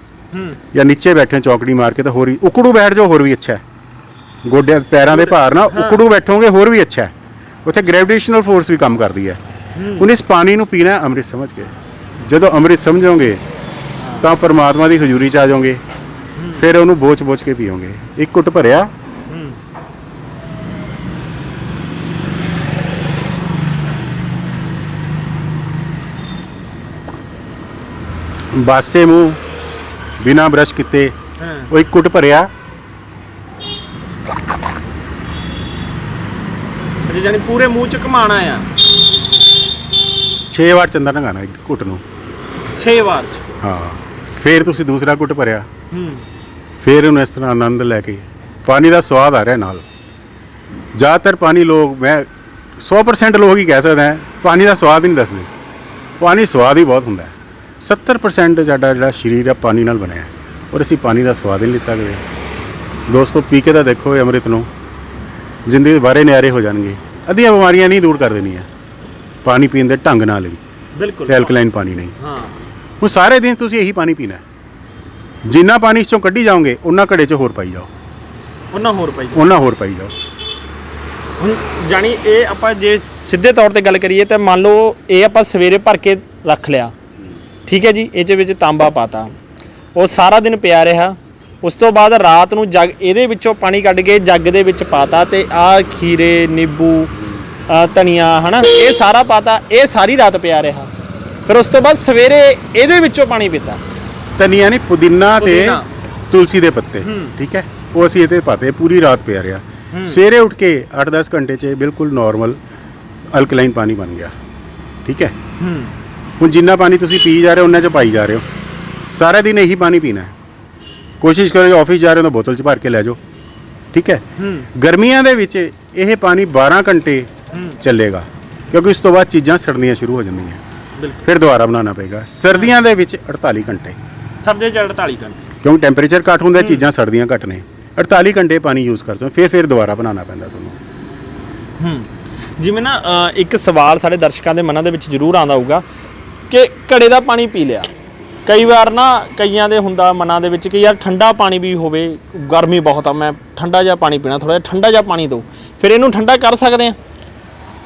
ਜਾਂ ਨੀਚੇ ਬੈਠੇ ਚੌਕੜੀ ਮਾਰ ਕੇ ਤਾਂ ਹੋਰ ਵੀ ਉਕੜੂ ਬੈਠ ਜਾਓ ਹੋਰ ਵੀ ਅੱਛਾ ਹੈ। ਗੋਡਿਆਂ ਪੈਰਾਂ ਦੇ ਭਾਰ ਨਾਲ ਉਕੜੂ ਬੈਠੋਗੇ ਹੋਰ ਵੀ ਅੱਛਾ ਹੈ। ਉੱਥੇ ਗ੍ਰੈਵਿਟੇਸ਼ਨਲ ਫੋਰਸ ਵੀ ਕੰਮ ਕਰਦੀ ਹੈ। ਹੁਣ ਇਸ ਪਾਣੀ ਨੂੰ ਪੀਣਾ ਹੈ ਅੰਮ੍ਰਿਤ ਸਮਝ ਕੇ। ਜਦੋਂ ਅੰਮ੍ਰਿਤ ਸਮਝੋਗੇ ਤਾਂ ਪਰਮਾਤਮਾ ਦੀ ਹਜ਼ੂਰੀ ਚ ਆ ਜਾਓਗੇ। ਫਿਰ ਉਹਨੂੰ ਬੋਚ-ਬੋਚ ਕੇ ਪੀਓਗੇ। ਇੱਕ ਘੁੱਟ ਭਰਿਆ ਬਾਸੇ ਮੂੰਹ ਬਿਨਾ ਬ੍ਰਸ਼ ਕੀਤੇ ਉਹ ਇੱਕ ਘੁੱਟ ਭਰਿਆ। ਅੱਛਾ ਜਾਨੀ ਪੂਰੇ ਮੂੰਹ ਚ ਘਮਾਣਾ ਆ। 6 ਵਾਰ ਚੰਦਾ ਨਗਾਣਾ ਇੱਕ ਘੁੱਟ ਨੂੰ। 6 ਵਾਰ ਚ। ਹਾਂ ਫਿਰ ਤੁਸੀਂ ਦੂਸਰਾ ਘੁੱਟ ਭਰਿਆ। ਹੂੰ। ਫਿਰ ਉਹਨੂੰ ਇਸ ਤਰ੍ਹਾਂ ਆਨੰਦ ਲੈ ਕੇ ਪਾਣੀ ਦਾ ਸਵਾਦ ਆ ਰਿਹਾ ਨਾਲ। ਜ਼ਿਆਦਾਤਰ ਪਾਣੀ ਲੋਕ ਮੈਂ 100% ਲੋਕ ਹੀ ਕਹਿ ਸਕਦੇ ਹੈ ਪਾਣੀ ਦਾ ਸਵਾਦ ਹੀ ਨਹੀਂ ਦੱਸਦੇ। ਪਾਣੀ ਸਵਾਦ ਹੀ ਬਹੁਤ ਹੁੰਦਾ। ਹੈ 70% ਸਾਡਾ ਜਿਹੜਾ ਸਰੀਰ ਹੈ ਪਾਣੀ ਨਾਲ ਬਣਿਆ ਔਰ ਅਸੀਂ ਪਾਣੀ ਦਾ ਸਵਾਦ ਹੀ ਨਹੀਂ ਲਿੱਤਾ ਕਦੇ। ਦੋਸਤੋ ਪੀ ਕੇ ਤਾਂ ਦੇਖੋ ਇਹ ਅੰਮ੍ਰਿਤ ਨੂੰ। ਜ਼ਿੰਦਗੀ ਬਾਰੇ ਨਿਆਰੇ ਹੋ ਜਾਣਗੇ। ਅੱਧੀਆਂ ਬਿਮਾਰੀਆਂ ਨਹੀਂ ਦੂਰ ਕਰ ਦੇਣੀਆਂ। ਪਾਣੀ ਪੀਣ ਦੇ ਢੰਗ ਨਾਲ ਹੀ ਬਿਲਕੁਲ। ਐਲਕਲਾਈਨ ਪਾਣੀ ਨਹੀਂ। ਹਾਂ। ਹੁਣ ਸਾਰੇ ਦਿਨ ਤੁਸੀਂ ਇਹੀ ਪਾਣੀ ਪੀਣਾ ਜਿੰਨਾ ਪਾਣੀ ਇਸ ਚੋਂ ਕੱਢੀ ਜਾਓਗੇ ਉਹਨਾਂ ਘੜੇ 'ਚ ਹੋਰ ਪਾਈ ਜਾਓ। ਉਹਨਾਂ ਹੋਰ ਪਾਈ ਉਹਨਾਂ ਹੋਰ ਪਾਈ ਜਾਓ। ਹੁਣ ਜਾਣੀ ਇਹ ਆਪਾਂ ਜੇ ਸਿੱਧੇ ਤੌਰ ਤੇ ਗੱਲ ਕਰੀਏ ਤਾਂ ਮੰਨ ਲਓ ਇਹ ਆਪਾਂ ਸਵੇਰੇ ਭਰ ਕੇ ਰੱਖ ਲਿਆ। ਠੀਕ ਹੈ ਜੀ ਇਹ 'ਚ ਵਿੱਚ ਤਾਂਬਾ ਪਾਤਾ। ਉਹ ਸਾਰਾ ਦਿਨ ਪਿਆ ਰਿਹਾ। ਉਸ ਤੋਂ ਬਾਅਦ ਰਾਤ ਨੂੰ ਜੱਗ ਇਹਦੇ ਵਿੱਚੋਂ ਪਾਣੀ ਕੱਢ ਕੇ ਜੱਗ ਦੇ ਵਿੱਚ ਪਾਤਾ ਤੇ ਆ ਖੀਰੇ ਨਿੰਬੂ ਆਹ ਧਨੀਆ ਹਨਾ ਇਹ ਸਾਰਾ ਪਾਤਾ ਇਹ ਸਾਰੀ ਰਾਤ ਪਿਆ ਰਿਹਾ। ਫਿਰ ਉਸ ਤੋਂ ਬਾਅਦ ਸਵੇਰੇ ਇਹਦੇ ਵਿੱਚੋਂ ਪਾਣੀ ਪੀਤਾ। ਧਨੀਆ ਨਹੀਂ ਪੁਦੀਨਾ ਤੇ। ਤੁਲਸੀ ਦੇ ਪੱਤੇ ਠੀਕ ਹੈ? ਉਹ ਅਸੀਂ ਇਹਦੇ ਪਾਤੇ ਪੂਰੀ ਰਾਤ ਪਿਆ ਰਿਹਾ। ਸਵੇਰੇ ਉੱਠ ਕੇ 8-10 ਘੰਟੇ 'ਚ ਇਹ ਬਿਲਕੁਲ ਨਾਰਮਲ ਅਲਕਲਾਈਨ ਪਾਣੀ ਬਣ ਗਿਆ। ਠੀਕ ਹੈ? ਹੂੰ। ਹੁਣ ਜਿੰਨਾ ਪਾਣੀ ਤੁਸੀਂ ਪੀ ਜਾ ਰਹੇ ਹੋ ਉਹਨਾਂ 'ਚ ਪਾਈ ਜਾ ਰਹੇ ਹੋ। ਸਾਰਾ ਦਿਨ ਇਹੀ ਪਾਣੀ ਪੀਣਾ ਹੈ। ਕੋਸ਼ਿਸ਼ ਕਰੋ ਆਫਿਸ ਜਾ ਰਹੇ ਹੋ ਤਾਂ ਬੋਤਲ 'ਚ ਭਰ ਕੇ ਲੈ ਜਾਓ। ਠੀਕ ਹੈ? ਗਰਮੀਆਂ ਦੇ ਵਿੱਚ ਇਹ ਪਾਣੀ 12 ਘੰਟੇ ਚੱਲੇਗਾ ਕਿਉਂਕਿ ਉਸ ਤੋਂ ਬਾਅਦ ਚੀਜ਼ਾਂ ਸੜਨੀਆਂ ਸ਼ੁਰੂ ਹੋ ਜਾਂਦੀਆਂ। ਫਿਰ ਦੁਬਾਰਾ ਬਣਾਉਣਾ ਪਏਗਾ। ਸਰਦੀਆਂ ਦੇ ਵਿੱਚ 48 ਘੰਟੇ। ਸਰਦੇ ਚ 48 ਘੰਟੇ। ਕਿਉਂਕਿ ਟੈਂਪਰੇਚਰ ਘੱਟ ਹੁੰਦਾ ਚੀਜ਼ਾਂ ਸਰਦੀਆਂ ਘੱਟ ਨੇ। 48 ਘੰਟੇ ਪਾਣੀ ਯੂਜ਼ ਕਰ ਸਕਦੇ ਫਿਰ ਫਿਰ ਦੁਬਾਰਾ ਬਣਾਉਣਾ ਪੈਂਦਾ ਤੁਹਾਨੂੰ। ਹੂੰ। ਜਿਵੇਂ ਨਾ ਇੱਕ ਸਵਾਲ ਸਾਡੇ ਦਰਸ਼ਕਾਂ ਦੇ ਮਨਾਂ ਦੇ ਵਿੱਚ ਜ਼ਰੂਰ ਆਉਂਦਾ ਹੋਊਗਾ। ਕਿ ਘੜੇ ਦਾ ਪਾਣੀ ਪੀ ਲਿਆ। ਕਈ ਵਾਰ ਨਾ ਕਈਆਂ ਦੇ ਹੁੰਦਾ ਮਨਾਂ ਦੇ ਵਿੱਚ ਕਿ ਯਾਰ ਠੰਡਾ ਪਾਣੀ ਵੀ ਹੋਵੇ ਗਰਮੀ ਬਹੁਤ ਆ ਮੈਂ ਠੰਡਾ ਜਿਹਾ ਪਾਣੀ ਪੀਣਾ ਥੋੜਾ ਜਿਹਾ ਠੰਡਾ ਜਿਹਾ ਪਾਣੀ ਦਿਓ। ਫਿਰ ਇਹਨੂੰ ਠੰਡਾ ਕਰ ਸਕਦੇ ਆ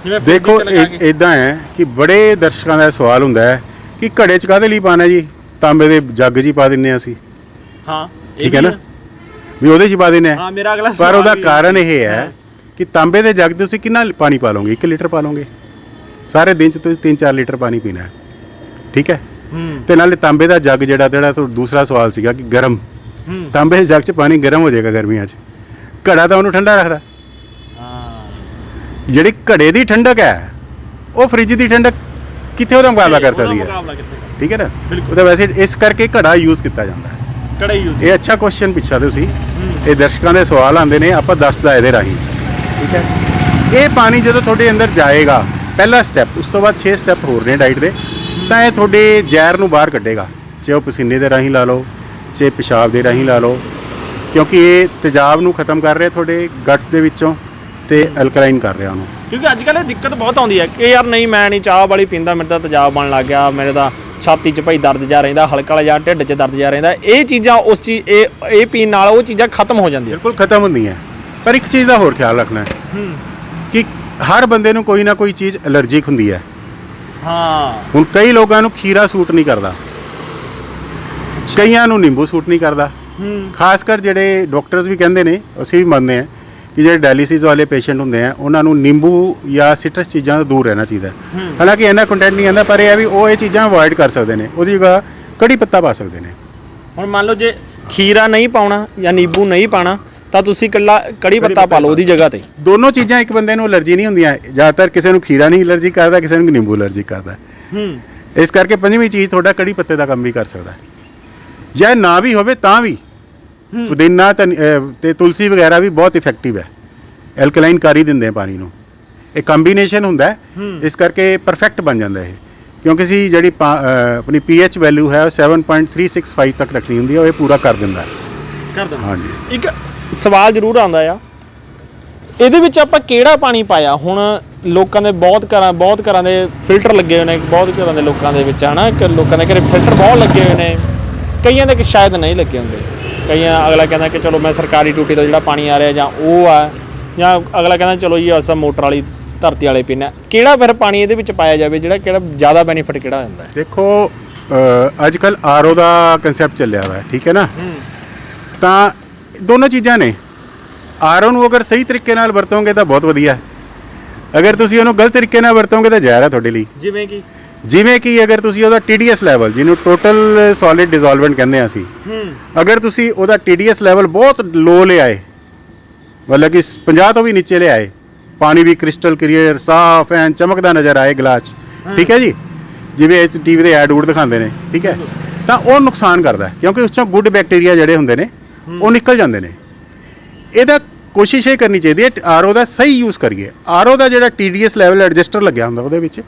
ਜਿਵੇਂ ਫਰਿੱਜ ਦੇਖੋ ਚ ਲਗਾ ਕੇ। ਇਦਾਂ ਹੈ ਕਿ ਬੜੇ ਦਰਸ਼ਕਾਂ ਦਾ ਸਵਾਲ ਹੁੰਦਾ ਹੈ ਕਿ ਘੜੇ 'ਚ ਕਾਹਦੇ ਲਈ ਪਾਣਾ ਜੀ? ਤਾਂਬੇ ਦੇ ਜੱਗ 'ਚ ਹੀ ਪਾ ਦਿੰਨੇ ਆ ਅਸੀਂ। ਹਾਂ ਇਹ ਠੀਕ ਹੈ ਵੀ ਨਾ? ਵੀ ਉਹਦੇ 'ਚ ਹੀ ਪਾ ਦਿੰਨੇ ਹਾਂ। ਆ ਮੇਰਾ ਅਗਲਾ ਪਰ ਸਵਾਲ ਉਹਦਾ ਵੀ- ਕਾਰਨ ਇਹ ਹੈ ਕਿ ਤਾਂਬੇ ਦੇ ਜੱਗ 'ਚ ਤੁਸੀਂ ਕਿੰਨਾ ਪਾਣੀ ਪਾ ਲਓਗੇ? 1 ਲੀਟਰ ਪਾ ਲਓਗੇ? ਸਾਰੇ ਦਿਨ 'ਚ ਤੁਸੀਂ 3-4 ਲੀਟਰ ਪਾਣੀ ਪੀਣਾ ਹੈ। ਠੀਕ ਹੈ? ਤੇ ਨਾਲੇ ਤਾਂਬੇ ਦਾ ਜੱਗ ਜਿਹੜਾ ਜਿਹੜਾ ਤੋਂ ਦੂਸਰਾ ਸਵਾਲ ਸੀਗਾ ਕਿ ਗਰਮ। ਤਾਂਬੇ ਦੇ ਜੱਗ 'ਚ ਪਾਣੀ ਗਰਮ ਹੋ ਜਾਏਗਾ ਗਰਮੀਆਂ 'ਚ। ਘੜਾ ਤਾਂ ਉਹਨੂੰ ਠੰਡਾ ਰੱਖਦਾ। ਹਾਂ। ਜਿਹੜੀ ਘੜੇ ਦੀ ਠੰਡਕ ਹੈ ਉਹ ਫ੍ਰਿਜ ਦੀ ਠੰਡਕ ਕਿੱਥੇ ਉਹਦਾ ਮੁਕਾਬਲਾ ਕਰ ਸਕਦੀ ਹੈ? ਠੀਕ ਹੈ ਨਾ। ਉਹਦਾ ਵੈਸੇ ਇਸ ਕਰਕੇ ਘੜਾ ਯੂਜ਼ ਕੀਤਾ ਜਾਂਦਾ ਹੈ। ਕੜੇ ਯੂਜ਼ ਇਹ ਅੱਛਾ ਕੁਐਸਚਨ ਪੁੱਛਿਆ ਤੁਸੀਂ। ਇਹ ਦਰਸ਼ਕਾਂ ਦੇ ਸਵਾਲ ਆਉਂਦੇ ਨੇ ਆਪਾਂ ਦੱਸਦਾ ਇਹਦੇ ਰਾਹੀਂ। ਠੀਕ ਹੈ? ਇਹ ਪਾਣੀ ਜਦੋਂ ਤੁਹਾਡੇ ਅੰਦਰ ਜਾਏਗਾ ਪਹਿਲਾ ਸਟੈਪ ਉਸ ਤੋਂ ਬਾਅਦ 6 ਸਟੈਪ ਹੋਰ ਨੇ ਡਾਈਟ ਦੇ। ਤਾਂ ਇਹ ਤੁਹਾਡੇ ਜ਼ਹਿਰ ਨੂੰ ਬਾਹਰ ਕੱਢੇਗਾ। ਚਾਹੇ ਉਹ ਪਸੀਨੇ ਦੇ ਰਾਹੀਂ ਲਾ ਲਓ ਚਾਹੇ ਪਿਸ਼ਾਬ ਦੇ ਰਾਹੀਂ ਲਾ ਲਓ। ਕਿਉਂਕਿ ਇਹ ਤੇਜ਼ਾਬ ਨੂੰ ਖਤਮ ਕਰ ਰਿਹਾ ਤੁਹਾਡੇ ਗੱਟ ਦੇ ਵਿੱਚੋਂ ਤੇ ਅਲਕਲਾਈਨ ਕਰ ਰਿਹਾ ਉਹਨੂੰ। ਕਿਉਂਕਿ ਅੱਜ ਕੱਲ੍ਹ ਇਹ ਦਿੱਕਤ ਬਹੁਤ ਆਉਂਦੀ ਹੈ ਕਿ ਯਾਰ ਨਹੀਂ ਮੈਂ ਨਹੀਂ ਚਾਹ ਵਾਲੀ ਪੀਂਦਾ ਮੇਰੇ ਤਾਂ ਤੇਜ਼ਾਬ ਬਣ ਲੱਗ ਗਿਆ ਮੇਰੇ ਤਾਂ ਛਾਤੀ 'ਚ ਭਾਈ ਦਰਦ ਜਾ ਰਹਿੰਦਾ ਹਲਕਾ ਜਿਹਾ ਢਿੱਡ 'ਚ ਦਰਦ ਜਾ ਰਹਿੰਦਾ। ਇਹ ਚੀਜ਼ਾਂ ਉਸ ਚੀਜ਼ ਇਹ ਇਹ ਪੀਣ ਨਾਲ ਉਹ ਚੀਜ਼ਾਂ ਖਤਮ ਹੋ ਜਾਂਦੀਆਂ। ਬਿਲਕੁਲ ਖਤਮ ਹੁੰਦੀਆਂ। ਪਰ ਇੱਕ ਚੀਜ਼ ਦਾ ਹੋਰ ਖਿਆਲ ਰੱਖਣਾ ਹੂੰ। ਕਿ ਹਰ ਬੰਦੇ ਨੂੰ ਕੋਈ ਨਾ ਕੋਈ ਚੀਜ਼ ਅਲਰਜੀਕ ਹੁੰਦੀ ਹੈ। ਹਾਂ। ਹੁਣ ਕਈ ਲੋਕਾਂ ਨੂੰ ਖੀਰਾ ਸੂਟ ਨਹੀਂ ਕਰਦਾ। ਕਈਆਂ ਨੂੰ ਨਿੰਬੂ ਸੂਟ ਨਹੀਂ ਕਰਦਾ। ਹੂੰ। ਖਾਸ ਕਰ ਜਿਹੜੇ ਡਾਕਟਰਸ ਵੀ ਕਹਿੰਦੇ ਨੇ ਅਸੀਂ ਵੀ ਮੰਨਦੇ ਹਾਂ ਕਿ ਜਿਹੜੇ ਡਾਇਲਿਸਿਸ ਵਾਲੇ ਪੇਸ਼ੈਂਟ ਹੁੰਦੇ ਆ ਉਹਨਾਂ ਨੂੰ ਨਿੰਬੂ ਜਾਂ ਸਿਟਰਸ ਚੀਜ਼ਾਂ ਤੋਂ ਦੂਰ ਰਹਿਣਾ ਚਾਹੀਦਾ। ਹਾਲਾਂਕਿ ਇਹਨਾਂ ਕੰਟੈਂਟ ਨਹੀਂ ਆਂਦਾ ਪਰ ਇਹ ਹੈ ਵੀ ਉਹ ਇਹ ਚੀਜ਼ਾਂ ਅਵੋਇਡ ਕਰ ਸਕਦੇ ਨੇ। ਉਹਦੀ ਜਗ੍ਹਾ ਕੜੀ ਪੱਤਾ ਪਾ ਸਕਦੇ ਨੇ। ਹੁਣ ਮੰਨ ਲਓ ਜੇ ਖੀਰਾ ਨਹੀਂ ਪਾਉਣਾ ਜਾਂ ਨਿੰਬੂ ਨਹੀਂ ਪਾਣਾ ਤਾਂ ਤੁਸੀਂ ਇਕੱਲਾ ਕੜੀ ਪੱਤਾ ਪਾ ਲਓ ਉਹਦੀ ਜਗ੍ਹਾ ਤੇ। ਦੋਨੋਂ ਚੀਜ਼ਾਂ ਇੱਕ ਬੰਦੇ ਨੂੰ ਅਲਰਜੀ ਨਹੀਂ ਹੁੰਦੀਆਂ। ਜ਼ਿਆਦਾਤਰ ਕਿਸੇ ਨੂੰ ਖੀਰਾ ਨਹੀਂ ਅਲਰਜੀ ਕਰਦਾ ਕਿਸੇ ਨੂੰ ਨਿੰਬੂ ਅਲਰਜੀ ਕਰਦਾ। ਹੂੰ। ਇਸ ਕਰਕੇ ਪੰਜਵੀਂ ਚੀਜ਼ ਤੁਹਾਡਾ ਕੜੀ ਪੱਤੇ ਦਾ ਕੰਮ ਵੀ ਕਰ ਸਕਦਾ। ਹੈ ਜਾਂ ਨਾ ਵੀ ਹੋਵੇ ਤਾਂ ਵੀ। ਪੁਦੀਨਾ ਤੇ ਤੁਲਸੀ ਵਗੈਰਾ ਵੀ ਬਹੁਤ ਇਫੈਕਟਿਵ ਹੈ। ਐਲਕਲਾਈਨ ਕਰ ਹੀ ਦਿੰਦੇ ਆ ਪਾਣੀ ਨੂੰ। ਇਹ ਕੰਬੀਨੇਸ਼ਨ ਹੁੰਦਾ ਇਸ ਕਰਕੇ ਪਰਫੈਕਟ ਬਣ ਜਾਂਦਾ ਇਹ। ਕਿਉਂਕਿ ਸੀ ਜਿਹੜੀ ਆਪਣੀ ਪੀਐਚ ਵੈਲਿਊ ਹੈ ਉਹ 7.365 ਤੱਕ ਰੱਖਣੀ ਹੁੰਦੀ ਹੈ ਉਹ ਇਹ ਪੂਰਾ ਕਰ ਦਿੰਦਾ ਹੈ। ਕਰ ਦਵਾਂ ਹਾਂਜੀ। ਇੱਕ ਸਵਾਲ ਜ਼ਰੂਰ ਆਉਂਦਾ ਆ। ਇਹਦੇ ਵਿੱਚ ਆਪਾਂ ਕਿਹੜਾ ਪਾਣੀ ਪਾਇਆ? ਹੁਣ ਲੋਕਾਂ ਦੇ ਬਹੁਤ ਘਰਾਂ ਬਹੁਤ ਘਰਾਂ ਦੇ ਫਿਲਟਰ ਲੱਗੇ ਹੋਏ ਨੇ ਬਹੁਤ ਘਰਾਂ ਦੇ ਲੋਕਾਂ ਦੇ ਵਿੱਚ ਹਨਾ? ਕਿ ਲੋਕਾਂ ਦੇ ਘਰੇ ਫਿਲਟਰ ਬਹੁਤ ਲੱਗੇ ਹੋਏ ਨੇ। ਕਈਆਂ ਦੇ ਕਿ ਸ਼ਾਇਦ ਨਹੀਂ ਲੱਗੇ ਹੁੰਦੇ। ਕਈਆਂ ਅਗਲਾ ਕਹਿੰਦਾ ਕਿ ਚਲੋ ਮੈਂ ਸਰਕਾਰੀ ਟੂਟੀ ਤੋਂ ਜਿਹੜਾ ਪਾਣੀ ਆ ਰਿਹਾ ਜਾਂ ਉਹ ਆ ਜਾਂ ਅਗਲਾ ਕਹਿੰਦਾ ਚਲੋ ਜੀ ਅਸਾਂ ਮੋਟਰ ਵਾਲੀ ਧਰਤੀ ਵਾਲੇ ਪੀਣਾ ਕਿਹੜਾ ਫਿਰ ਪਾਣੀ ਇਹਦੇ ਵਿੱਚ ਪਾਇਆ ਜਾਵੇ? ਜਿਹੜਾ ਕਿਹੜਾ ਜ਼ਿਆਦਾ ਬੈਨੀਫਿਟ ਕਿਹੜਾ ਹੁੰਦਾ ਦੇਖੋ ਅੱਜ ਕੱਲ ਆਰਓ ਦਾ ਕਨਸੈਪਟ ਚੱਲਿਆ ਹੋਇਆ ਠੀਕ ਹੈ ਨਾ? ਤਾਂ ਦੋਨੋਂ ਚੀਜ਼ਾਂ ਨੇ। ਆਰਓ ਨੂੰ ਅਗਰ ਸਹੀ ਤਰੀਕੇ ਨਾਲ ਵਰਤੋਗੇ ਤਾਂ ਬਹੁਤ ਵਧੀਆ। ਹੈ ਅਗਰ ਤੁਸੀਂ ਉਹਨੂੰ ਗਲਤ ਤਰੀਕੇ ਨਾਲ ਵਰਤੋਗੇ ਤਾਂ ਜ਼ਹਿਰ ਹੈ ਤੁਹਾਡੇ ਲਈ। ਜਿਵੇਂ ਕਿ? ਜਿਵੇਂ ਕਿ ਅਗਰ ਤੁਸੀਂ ਉਹਦਾ TDS ਲੈਵਲ ਜਿਹਨੂੰ ਟੋਟਲ ਸੋਲਿਡ ਡਿਸੋਲਵੈਂਟ ਕਹਿੰਦੇ ਆ ਅਸੀਂ ਹੂੰ। ਅਗਰ ਤੁਸੀਂ ਉਹਦਾ TDS ਲੈਵਲ ਬਹੁਤ ਲੋ ਲਿਆਏ ਮਤਲਬ ਕਿ 50 ਤੋਂ ਵੀ ਨੀਚੇ ਲਿਆਏ ਪਾਣੀ ਵੀ ਕ੍ਰਿਸਟਲ ਕਲੀਅਰ ਸਾਫ਼ ਐਨ ਚਮਕਦਾ ਨਜ਼ਰ ਆਏ ਗਲਾਸ ਠੀਕ ਹੈ ਜੀ? ਜਿਵੇਂ ਇਹ ਟੀਵੀ ਦੇ ਐਡ ਊਡ ਦਿਖਾਉਂਦੇ ਨੇ ਠੀਕ ਹੈ? ਤਾਂ ਉਹ ਨੁਕਸਾਨ ਕਰਦਾ ਕਿਉਂਕਿ ਉਸ ਚੋਂ ਗੁੱਡ ਬੈਕਟੀਰੀਆ ਜਿਹੜੇ ਹੁੰਦੇ ਨੇ ਉਹ ਨਿਕਲ ਜਾਂਦੇ ਨੇ। ਇਹਦਾ ਕੋਸ਼ਿਸ਼ ਇਹ ਕਰਨੀ ਚਾਹੀਦੀ ਹੈ ਆਰਓ ਦਾ ਸਹੀ ਯੂਜ਼ ਕਰੀਏ। ਆਰਓ ਦਾ ਜਿਹੜਾ TDS ਲੈਵਲ ਐਡਜਸਟਰ ਲੱਗਿਆ ਹੁੰਦਾ ਉਹਦੇ ਵਿੱਚ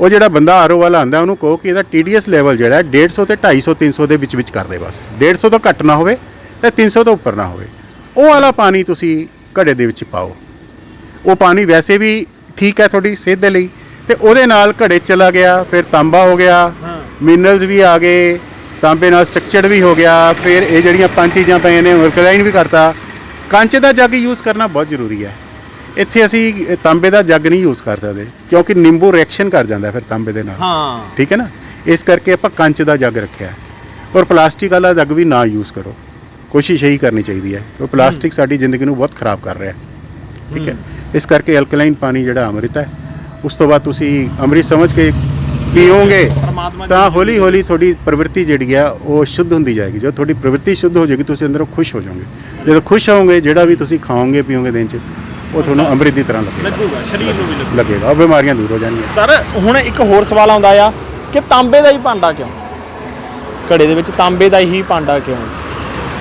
ਉਹ ਜਿਹੜਾ ਬੰਦਾ ਆਰਓ ਵਾਲਾ ਆਂਦਾ ਉਹਨੂੰ ਕਹੋ ਕਿ ਇਹਦਾ TDS ਲੈਵਲ ਜਿਹੜਾ ਹੈ 150 ਤੇ 250 300 ਦੇ ਵਿੱਚ ਵਿੱਚ ਕਰ ਦੇ ਬਸ। 150 ਤੋਂ ਘੱਟ ਨਾ ਹੋਵੇ ਤੇ 300 ਤੋਂ ਉੱਪਰ ਨਾ ਹੋਵੇ। ਉਹ ਵਾਲਾ ਪਾਣੀ ਤੁਸੀਂ ਘੜੇ ਦੇ ਵਿੱਚ ਪਾਓ। ਉਹ ਪਾਣੀ ਵੈਸੇ ਵੀ ਠੀਕ ਹੈ ਤੁਹਾਡੀ ਸਿਹਤ ਦੇ ਲਈ। ਤੇ ਉਹਦੇ ਨਾਲ ਘੜੇ ਚਲਾ ਗਿਆ ਫਿਰ ਤਾਂਬਾ ਹੋ ਗਿਆ ਮਿਨਰਲਸ ਵੀ ਆ ਗਏ ਤਾਂਬੇ ਨਾਲ ਸਟਰਕਚਰਡ ਵੀ ਹੋ ਗਿਆ ਫਿਰ ਇਹ ਜਿਹੜੀਆਂ ਪੰਜ ਚੀਜ਼ਾਂ ਪਈਆਂ ਨੇ ਵਰਕਲਾਈਨ ਵੀ ਕਰਤਾ। ਕੰਚ ਦਾ ਜੱਗ ਯੂਜ਼ ਕਰਨਾ ਬਹੁਤ ਜ਼ਰੂਰੀ ਹੈ। ਇੱਥੇ ਅਸੀਂ ਤਾਂਬੇ ਦਾ ਜੱਗ ਨਹੀਂ ਯੂਜ਼ ਕਰ ਸਕਦੇ ਕਿਉਂਕਿ ਨਿੰਬੂ ਰਿਐਕਸ਼ਨ ਕਰ ਜਾਂਦਾ ਫਿਰ ਤਾਂਬੇ ਦੇ ਨਾਲ। ਹਾਂ। ਠੀਕ ਹੈ ਨਾ? ਇਸ ਕਰਕੇ ਆਪਾਂ ਕੰਚ ਦਾ ਜੱਗ ਰੱਖਿਆ ਔਰ ਪਲਾਸਟਿਕ ਵਾਲਾ ਜੱਗ ਵੀ ਨਾ ਯੂਜ਼ ਕਰੋ। ਕੋਸ਼ਿਸ਼ ਇਹੀ ਕਰਨੀ ਚਾਹੀਦੀ ਹੈ ਕਿਉਂਕਿ ਪਲਾਸਟਿਕ ਸਾਡੀ ਜ਼ਿੰਦਗੀ ਨੂੰ ਬਹੁਤ ਖਰਾਬ ਕਰ ਰਿਹਾ ਹੈ। ਠੀਕ ਹੈ? ਇਸ ਕਰਕੇ ਐਲਕਲਾਈਨ ਪਾਣੀ ਜਿਹੜਾ ਅੰਮ੍ਰਿਤ ਹੈ ਉਸ ਤੋਂ ਬਾਅਦ ਤੁਸੀਂ ਅੰਮ੍ਰਿਤ ਸਮਝ ਕੇ ਪੀਓਗੇ ਤਾਂ ਹੌਲੀ ਹੌਲੀ ਤੁਹਾਡੀ ਪ੍ਰਵਿਰਤੀ ਜਿਹੜੀ ਆ ਉਹ ਸ਼ੁੱਧ ਹੁੰਦੀ ਜਾਏਗੀ। ਜਦੋਂ ਤੁਹਾਡੀ ਪ੍ਰਵਿਰਤੀ ਸ਼ੁੱਧ ਹੋ ਜਾਏਗੀ ਤੁਸੀਂ ਅੰਦਰੋਂ ਖੁਸ਼ ਹੋ ਜਾਓਗੇ। ਜਦੋਂ ਖੁਸ਼ ਹੋਵੋਗੇ ਜਿਹੜਾ ਵੀ ਤੁਸੀਂ ਖਾਓਗੇ ਪੀਓਗੇ ਦਿਨ 'ਚ ਉਹ ਤੁਹਾਨੂੰ ਅੰਮ੍ਰਿਤ ਦੀ ਤਰ੍ਹਾਂ ਲੱਗੇਗਾ। ਲੱਗੂਗਾ ਸਰੀਰ ਨੂੰ ਵੀ ਲੱਗੂ ਲੱਗੇਗਾ। ਉਹ ਬਿਮਾਰੀਆਂ ਦੂਰ ਹੋ ਜਾਣਗੀਆਂ। ਸਰ ਹੁਣ ਇੱਕ ਹੋਰ ਸਵਾਲ ਆਉਂਦਾ ਆ ਕਿ ਤਾਂਬੇ ਦਾ ਹੀ ਭਾਂਡਾ ਕਿਉਂ? ਘੜੇ ਦੇ ਵਿੱਚ ਤਾਂਬੇ ਦਾ ਹੀ ਭਾਂਡਾ ਕਿਉਂ?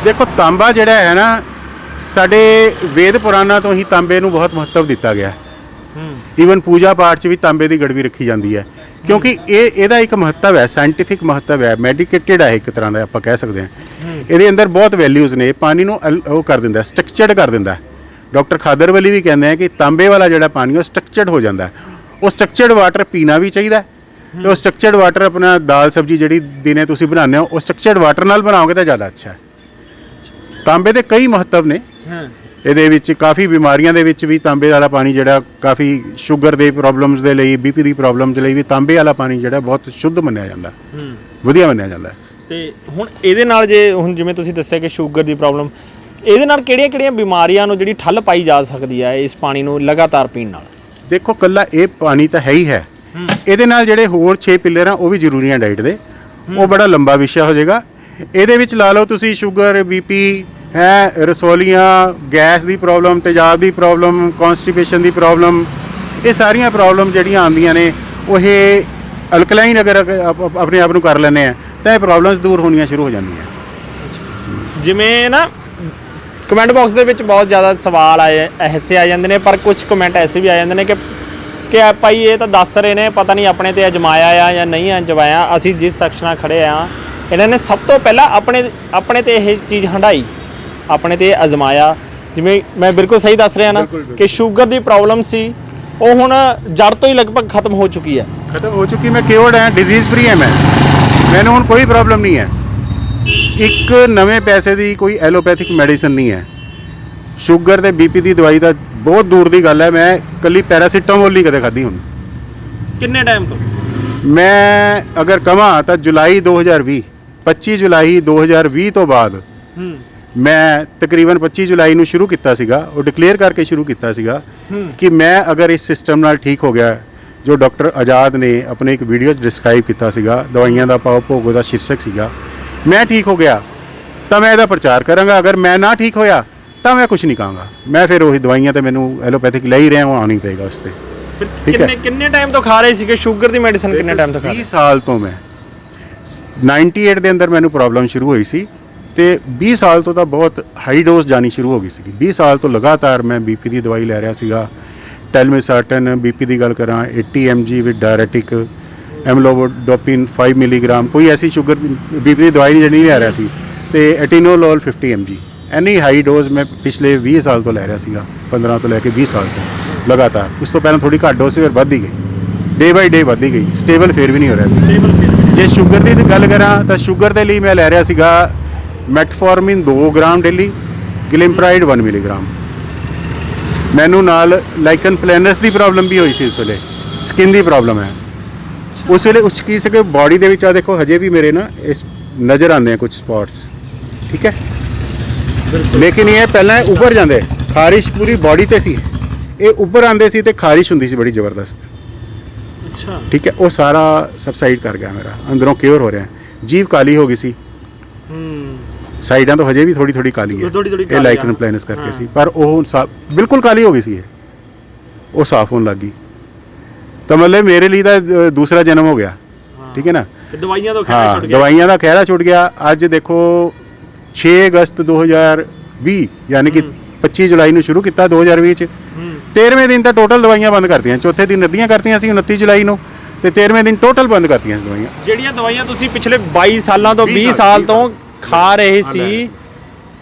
ਦੇਖੋ ਤਾਂਬਾ ਜਿਹੜਾ ਹੈ ਨਾ ਸਾਡੇ ਵੇਦ ਪੁਰਾਣਾ ਤੋਂ ਹੀ ਤਾਂਬੇ ਨੂੰ ਬਹੁਤ ਮਹੱਤਵ ਦਿੱਤਾ ਗਿਆ ਹੈ। ਹੂੰ। ਈਵਨ ਪੂਜਾ ਪਾਠ 'ਚ ਵੀ ਤਾਂਬੇ ਦੀ ਗੜਵੀ ਰੱਖੀ ਜਾਂਦੀ ਹੈ। ਕਿਉਂਕਿ ਇਹ ਇਹਦਾ ਇੱਕ ਮਹੱਤਵ ਹੈ ਸਾਇੰਟੀਫਿਕ ਮਹੱਤਵ ਹੈ ਮੈਡੀਕੇਟਡ ਹੈ ਇੱਕ ਤਰ੍ਹਾਂ ਦਾ ਆਪਾਂ ਕਹਿ ਸਕਦੇ ਹਾਂ। ਇਹਦੇ ਅੰਦਰ ਬਹੁਤ ਵੈਲਿਊਜ਼ ਨੇ ਪਾਣੀ ਨੂੰ ਅਲ- ਉਹ ਕਰ ਦਿੰਦਾ ਸਟਰਕਚਰਡ ਕਰ ਦਿੰਦਾ। ਡਾਕਟਰ ਖਾਦਰ ਵਲੀ ਵੀ ਕਹਿੰਦੇ ਆ ਕਿ ਤਾਂਬੇ ਵਾਲਾ ਜਿਹੜਾ ਪਾਣੀ ਉਹ ਸਟਰਕਚਰਡ ਹੋ ਜਾਂਦਾ। ਹੈ। ਉਹ ਸਟਰਕਚਰਡ ਵਾਟਰ ਪੀਣਾ ਵੀ ਚਾਹੀਦਾ ਹੈ ਤੇ ਉਹ ਸਟਰਕਚਰਡ ਵਾਟਰ ਆਪਣਾ ਦਾਲ ਸਬਜੀ ਜਿਹੜੀ ਦਿਨੇ ਤੁਸੀਂ ਬਣਾਉਂਦੇ ਹੋ ਉਹ ਸਟਰਕਚਰਡ ਵਾਟਰ ਨਾਲ ਬਣਾਓਗੇ ਤਾਂ ਜ਼ਿਆਦਾ ਅੱਛਾ ਹੈ। ਤਾਂਬੇ ਦੇ ਕਈ ਮਹੱਤਵ ਨੇ। ਹਾਂ। ਇਹਦੇ ਵਿੱਚ ਕਾਫੀ ਬਿਮਾਰੀਆਂ ਦੇ ਵਿੱਚ ਵੀ ਤਾਂਬੇ ਵਾਲਾ ਪਾਣੀ ਜਿਹੜਾ ਕਾਫੀ ਸ਼ੂਗਰ ਦੇ ਪ੍ਰੋਬਲਮਸ ਦੇ ਲਈ ਬੀਪੀ ਦੀ ਪ੍ਰੋਬਲਮਸ ਦੇ ਲਈ ਵੀ ਤਾਂਬੇ ਵਾਲਾ ਪਾਣੀ ਜਿਹੜਾ ਬਹੁਤ ਸ਼ੁੱਧ ਮੰਨਿਆ ਜਾਂਦਾ ਹੂੰ। ਵਧੀਆ ਮੰਨਿਆ ਜਾਂਦਾ। ਤੇ ਹੁਣ ਇਹਦੇ ਨਾਲ ਜੇ ਹੁਣ ਜਿਵੇਂ ਤੁਸੀਂ ਦੱਸਿਆ ਕਿ ਸ਼ੂਗਰ ਦੀ ਪ੍ਰੋਬਲਮ ਇਹਦੇ ਨਾਲ ਕਿਹੜੀਆਂ-ਕਿਹੜੀਆਂ ਬਿਮਾਰੀਆਂ ਨੂੰ ਜਿਹੜੀ ਠੱਲ ਪਾਈ ਜਾ ਸਕਦੀ ਹੈ ਇਸ ਪਾਣੀ ਨੂੰ ਲਗਾਤਾਰ ਪੀਣ ਨਾਲ? ਦੇਖੋ ਕੱਲਾ ਇਹ ਪਾਣੀ ਤਾਂ ਹੈ ਹੀ ਹੈ। ਇਹਦੇ ਨਾਲ ਜਿਹੜੇ ਹੋਰ 6 ਪਿੱਲਰ ਆ ਉਹ ਵੀ ਜ਼ਰੂਰੀ ਆ ਡਾਈਟ ਦੇ। ਉਹ ਬੜਾ ਲੰਬਾ ਵਿਸ਼ਾ ਹੋ ਜਾਏਗਾ। ਇਹਦੇ ਵਿੱਚ ਲਾ ਲਓ ਤੁਸੀਂ ਸ਼ੂਗਰ ਬੀਪੀ ਹੈ, ਰਸੋਲੀਆਂ, ਗੈਸ ਦੀ ਪ੍ਰੋਬਲਮ, ਤੇਜ਼ਾਬ ਦੀ ਪ੍ਰੋਬਲਮ ਕਨਸਟੀਪੇਸ਼ਨ ਦੀ ਪ੍ਰੋਬਲਮ, ਇਹ ਸਾਰੀਆਂ ਪ੍ਰੋਬਲਮ ਜਿਹੜੀਆਂ ਆਉਂਦੀਆਂ ਨੇ, ਉਹ ਇਹ ਅਲਕਲਾਈਨ ਅਗਰ ਆਪਣੇ ਆਪ ਨੂੰ ਕਰ ਲੈਂਦੇ ਆ, ਤਾਂ ਇਹ ਪ੍ਰੋਬਲਮਸ ਦੂਰ ਹੋਣੀਆਂ ਸ਼ੁਰੂ ਹੋ ਜਾਂਦੀਆਂ। ਜਿਵੇਂ ਨਾ ਕਮੈਂਟ ਬਾਕਸ ਦੇ ਵਿੱਚ ਬਹੁਤ ਜ਼ਿਆਦਾ ਸਵਾਲ ਆਏ, ਐਸੇ ਆ ਜਾਂਦੇ ਨੇ, ਪਰ ਕੁਝ ਕਮੈਂਟ ਐਸੇ ਵੀ ਆ ਜਾਂਦੇ ਨੇ ਕਿ ਕਿ ਭਾਈ ਇਹ ਤਾਂ ਦੱਸ ਰਹੇ ਨੇ, ਪਤਾ ਨਹੀਂ ਆਪਣੇ ਤੇ ਅਜਮਾਇਆ ਆ ਜਾਂ ਨਹੀਂ ਅਜਮਾਇਆ, ਅਸੀਂ ਜਿਸ ਸੈਕਸ਼ਨ ਨਾਲ ਖੜੇ ਆ, ਇਹਨਾਂ ਨੇ ਸਭ ਤੋਂ ਪਹਿਲਾਂ ਆਪਣੇ ਆਪਣੇ ਤੇ ਇਹ ਚੀਜ਼ ਹੰਡਾਈ ਆਪਣੇ ਤੇ ਅਜਮਾਇਆ। ਜਿਵੇਂ ਮੈਂ ਬਿਲਕੁਲ ਸਹੀ ਦੱਸ ਰਿਹਾ ਨਾ। ਕਿ ਸ਼ੂਗਰ ਦੀ ਪ੍ਰੋਬਲਮ ਸੀ ਉਹ ਹੁਣ ਜੜ ਤੋਂ ਹੀ ਲਗਭਗ ਖਤਮ ਹੋ ਚੁੱਕੀ ਹੈ। ਖਤਮ ਹੋ ਚੁੱਕੀ ਮੈਂ ਕਿਉਰਡ ਹਾਂ ਡਿਜ਼ੀਜ਼ ਫ੍ਰੀ ਹਾਂ ਮੈਂ। ਮੈਨੂੰ ਹੁਣ ਕੋਈ ਪ੍ਰੋਬਲਮ ਨਹੀਂ ਹੈ। ਇੱਕ ਨਵੇਂ ਪੈਸੇ ਦੀ ਕੋਈ ਐਲੋਪੈਥਿਕ ਮੈਡੀਸਨ ਨਹੀਂ ਹੈ। ਸ਼ੂਗਰ ਤੇ ਬੀਪੀ ਦੀ ਦਵਾਈ ਤਾਂ ਬਹੁਤ ਦੂਰ ਦੀ ਗੱਲ ਹੈ। ਮੈਂ ਕੱਲੀ ਪੈਰਾਸੀਟਾਮੋਲ ਨਹੀਂ ਕਦੇ ਖਾਧੀ ਹੁਣ। ਕਿੰਨੇ ਟਾਈਮ ਤੋਂ? ਮੈਂ ਅਗਰ ਕਹਾਂ ਤਾਂ ਜੁਲਾਈ 2020 25 ਜੁਲਾਈ 2020 ਤੋਂ ਬਾਅਦ ਹੂੰ। ਮੈਂ ਤਕਰੀਬਨ 25 ਜੁਲਾਈ ਨੂੰ ਸ਼ੁਰੂ ਕੀਤਾ ਸੀਗਾ ਉਹ ਡਿਕਲੇਅਰ ਕਰਕੇ ਸ਼ੁਰੂ ਕੀਤਾ ਸੀਗਾ ਕਿ ਮੈਂ ਅਗਰ ਇਸ ਸਿਸਟਮ ਨਾਲ ਠੀਕ ਹੋ ਗਿਆ ਜੋ ਡਾਕਟਰ ਆਜ਼ਾਦ ਨੇ ਆਪਣੇ ਇੱਕ ਵੀਡੀਓ 'ਚ ਡਿਸਕ੍ਰਾਈਬ ਕੀਤਾ ਸੀਗਾ ਦਵਾਈਆਂ ਦਾ ਪਾਉ ਭੋਗ ਉਹਦਾ ਸ਼ੀਰਸ਼ਕ ਸੀਗਾ ਮੈਂ ਠੀਕ ਹੋ ਗਿਆ ਤਾਂ ਮੈਂ ਇਹਦਾ ਪ੍ਰਚਾਰ ਕਰਾਂਗਾ ਅਗਰ ਮੈਂ ਨਾ ਠੀਕ ਹੋਇਆ ਤਾਂ ਮੈਂ ਕੁਝ ਨਹੀਂ ਕਹਾਂਗਾ। ਮੈਂ ਫਿਰ ਉਹੀ ਦਵਾਈਆਂ ਤੇ ਮੈਨੂੰ ਐਲੋਪੈਥਿਕ ਲੈ ਹੀ ਰਿਹਾ ਹਾਂ ਆਉਣੀ ਪਏਗਾ ਉਸ ਤੇ। ਠੀਕ ਹੈ। ਕਿੰਨੇ ਕਿੰਨੇ ਟਾਈਮ ਤੋਂ ਖਾ ਰਹੇ ਸੀਗੇ? ਸ਼ੂਗਰ ਦੀ ਮੈਡੀਸਿਨ ਕਿੰਨੇ ਟਾਈਮ ਤੋਂ ਖਾ ਰਹੇ? 20 ਸਾਲ ਤੋਂ ਮੈਂ। 98 ਦੇ ਅੰਦਰ ਮੈਨੂੰ ਪ੍ਰੋਬਲਮ ਸ਼ੁਰੂ ਹੋਈ ਸੀ। ਤੇ 20 ਸਾਲ ਤੋਂ ਤਾਂ ਬਹੁਤ ਹਾਈ ਡੋਜ਼ ਜਾਣੀ ਸ਼ੁਰੂ ਹੋ ਗਈ ਸੀ 20 ਸਾਲ ਤੋਂ ਲਗਾਤਾਰ ਮੈਂ ਬੀਪੀ ਦੀ ਦਵਾਈ ਲੈ ਰਿਹਾ ਸੀਗਾ। ਟੈਲਮੇਸਾਰਟਨ ਬੀਪੀ ਦੀ ਗੱਲ ਕਰਾਂ 80 mg with diuretic amlodipine 5 milligram ਕੋਈ ਐਸੀ ਸ਼ੂਗਰ ਬੀਪੀ ਦੀ ਦਵਾਈ ਨਹੀਂ ਲੈ ਰਿਹਾ ਸੀ। ਤੇ ਐਟੀਨੋਲੋਲ 50 mg ਐਨੀ ਹਾਈ ਡੋਜ਼ ਮੈਂ ਪਿਛਲੇ 20 ਸਾਲ ਤੋਂ ਲੈ ਰਿਹਾ ਸੀਗਾ 15 ਤੋਂ ਲੈ ਕੇ 20 ਸਾਲ ਤੋਂ ਲਗਾਤਾਰ। ਉਸ ਤੋਂ ਪਹਿਲਾਂ ਥੋੜੀ ਘੱਟ ਡੋਜ਼ ਸੀ ਫਿਰ ਵੱਧਦੀ ਗਈ। ਡੇ ਬਾਈ ਡੇ ਵੱਧਦੀ ਗਈ। ਸਟੇਬਲ ਫੇਰ ਵੀ ਨਹੀਂ ਹੋ ਰਿਹਾ ਸੀ। ਜੇ ਸ਼ੂਗਰ ਦੀ ਗੱਲ ਕਰਾਂ ਤਾਂ ਸ਼ੂਗਰ ਦੇ ਲਈ ਮੈਂ ਲੈ ਰਿਹਾ ਸੀਗਾ metformin 2 gram daily glimepiride 1 milligram. ਮੈਨੂੰ ਨਾਲ ਲਾਈਕਨ ਪਲੈਨਸ ਦੀ ਪ੍ਰੋਬਲਮ ਵੀ ਹੋਈ ਸੀ ਇਸ ਵੇਲੇ ਸਕਿਨ ਦੀ ਪ੍ਰੋਬਲਮ ਹੈ। ਉਸ ਵੇਲੇ ਉਸ ਕੀ ਸਕੇ ਬਾਡੀ ਦੇ ਵਿੱਚ ਆ ਦੇਖੋ ਹਜੇ ਵੀ ਮੇਰੇ ਨਾ ਇਸ ਨਜ਼ਰ ਆਉਂਦੇ ਆ ਕੁਝ ਸਪੌਟਸ ਠੀਕ ਹੈ? ਲੇਕਿਨ ਇਹ ਪਹਿਲਾਂ ਉੱਪਰ ਜਾਂਦੇ ਖਾਰਿਸ਼ ਪੂਰੀ ਬਾਡੀ ਤੇ ਸੀ। ਇਹ ਉੱਪਰ ਆਉਂਦੇ ਸੀ ਤੇ ਖਾਰਿਸ਼ ਹੁੰਦੀ ਸੀ ਬੜੀ ਜ਼ਬਰਦਸਤ। ਅੱਛਾ। ਠੀਕ ਹੈ ਉਹ ਸਾਰਾ ਸਬਸਾਈਡ ਕਰ ਗਿਆ ਮੇਰਾ ਅੰਦਰੋਂ ਕਿਉਰ ਹੋ ਰਿਹਾ। ਜੀਭ ਕਾਲੀ ਹੋ ਗਈ ਸੀ। ਸਾਈਡਾਂ ਤੋਂ ਹਜੇ ਵੀ ਥੋੜੀ ਥੋੜੀ ਕਾਲੀ ਹੈ। ਇਹ ਕਾਲੀ ਲਾਈਕਨ। ਪਲੈਨਸ ਕਰਕੇ। ਸੀ। ਪਰ ਉਹ ਸਾ- ਬਿਲਕੁਲ ਕਾਲੀ ਹੋ ਗਈ ਸੀ ਇਹ। ਉਹ ਸਾਫ਼ ਹੋਣ ਲੱਗੀ ਤਾਂ ਮਤਲਬ ਮੇਰੇ ਲਈ ਤਾਂ ਅ, ਦੂਸਰਾ ਜਨਮ ਹੋ ਗਿਆ। ਠੀਕ ਹੈ ਨਾ? ਤੇ ਦਵਾਈਆਂ ਤੋਂ ਖੈਰ ਹਾਂ ਛੁੱਟ ਗਿਆ। ਦਵਾਈਆਂ ਦਾ ਖਹਿਰਾ ਛੁੱਟ ਗਿਆ। ਅੱਜ ਦੇਖੋ 6 ਅਗਸਤ 2020 ਯਾਨੀ ਕਿ 25 ਜੁਲਾਈ ਨੂੰ ਸ਼ੁਰੂ ਕੀਤਾ 2020 ਚ। 13ਵੇਂ ਦਿਨ ਤਾਂ ਟੋਟਲ ਦਵਾਈਆਂ ਬੰਦ ਕਰਤੀਆਂ। ਚੌਥੇ ਦਿਨ ਨਦੀਆਂ ਕਰਤੀਆਂ ਸੀ 29 ਜੁਲਾਈ ਨੂੰ। ਤੇ 13ਵੇਂ ਦਿਨ ਟੋਟਲ ਬੰਦ ਕਰਤੀਆਂ ਸੀ ਦਵਾਈਆਂ। ਜਿਹੜੀਆਂ ਦਵਾਈਆਂ ਤੁਸੀਂ ਪਿਛਲੇ 22 ਸਾਲਾਂ ਤੋਂ 20 20 ਸਾਲ ਤੋਂ ਖਾ ਰਹੇ ਸੀ।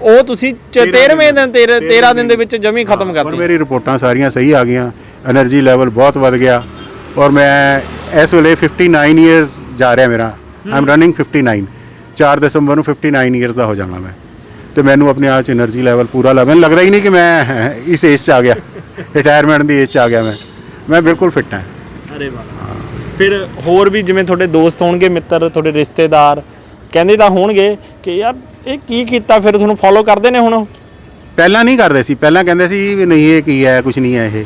ਉਹ ਤੁਸੀਂ 13ਵੇਂ ਦਿਨ 13 ਦਿਨ ਦੇ ਵਿੱਚ ਜਮੀ ਖਤਮ ਕਰਤੀ। ਔਰ ਮੇਰੀ ਰਿਪੋਰਟਾਂ ਸਾਰੀਆਂ ਸਹੀ ਆ ਗਈਆਂ। એનર્ਜੀ ਲੈਵਲ ਬਹੁਤ ਵੱਧ ਗਿਆ। ਔਰ ਮੈਂ ਇਸ ਵੇਲੇ 59 ਇਅਰਸ ਜਾ ਰਿਹਾ ਮੇਰਾ। ਆਮ ਰਨਿੰਗ 59 4 ਦਸੰਬਰ ਨੂੰ 59 ਇਅਰਸ ਦਾ ਹੋ ਜਾਣਾ ਮੈਂ। ਤੇ ਮੈਨੂੰ ਆਪਣੇ ਆਪ ਚ એનર્ਜੀ ਲੈਵਲ ਪੂਰਾ ਲੱਗਣ ਲੱਗਦਾ ਹੀ ਨਹੀਂ ਕਿ ਮੈਂ ਇਸ ਏਜ 'ਚ ਆ ਗਿਆ। ਰਿਟਾਇਰਮੈਂਟ ਦੀ ਏਜ 'ਚ ਆ ਗਿਆ ਮੈਂ। ਮੈਂ ਬਿਲਕੁਲ ਫਿੱਟ ਹਾਂ। ਅਰੇ ਵਾਹ। ਫਿਰ ਹੋਰ ਵੀ ਜਿਵੇਂ ਤੁਹਾਡੇ ਦੋਸਤ ਹੋਣਗੇ ਮਿੱਤਰ ਤੁਹਾਡੇ ਰਿਸ਼ਤੇਦਾਰ ਕਹਿੰਦੇ ਤਾਂ ਹੋਣਗੇ ਕਿ ਯਾਰ ਇਹ ਕੀ ਕੀਤਾ ਫਿਰ ਤੁਹਾਨੂੰ ਫੋਲੋ ਕਰਦੇ ਨੇ ਹੁਣ ਪਹਿਲਾਂ ਨਹੀਂ ਕਰਦੇ ਸੀ ਪਹਿਲਾਂ ਕਹਿੰਦੇ ਸੀ ਵੀ ਨਹੀਂ ਇਹ ਕੀ ਹੈ ਕੁਝ ਨਹੀਂ ਹੈ ਇਹ।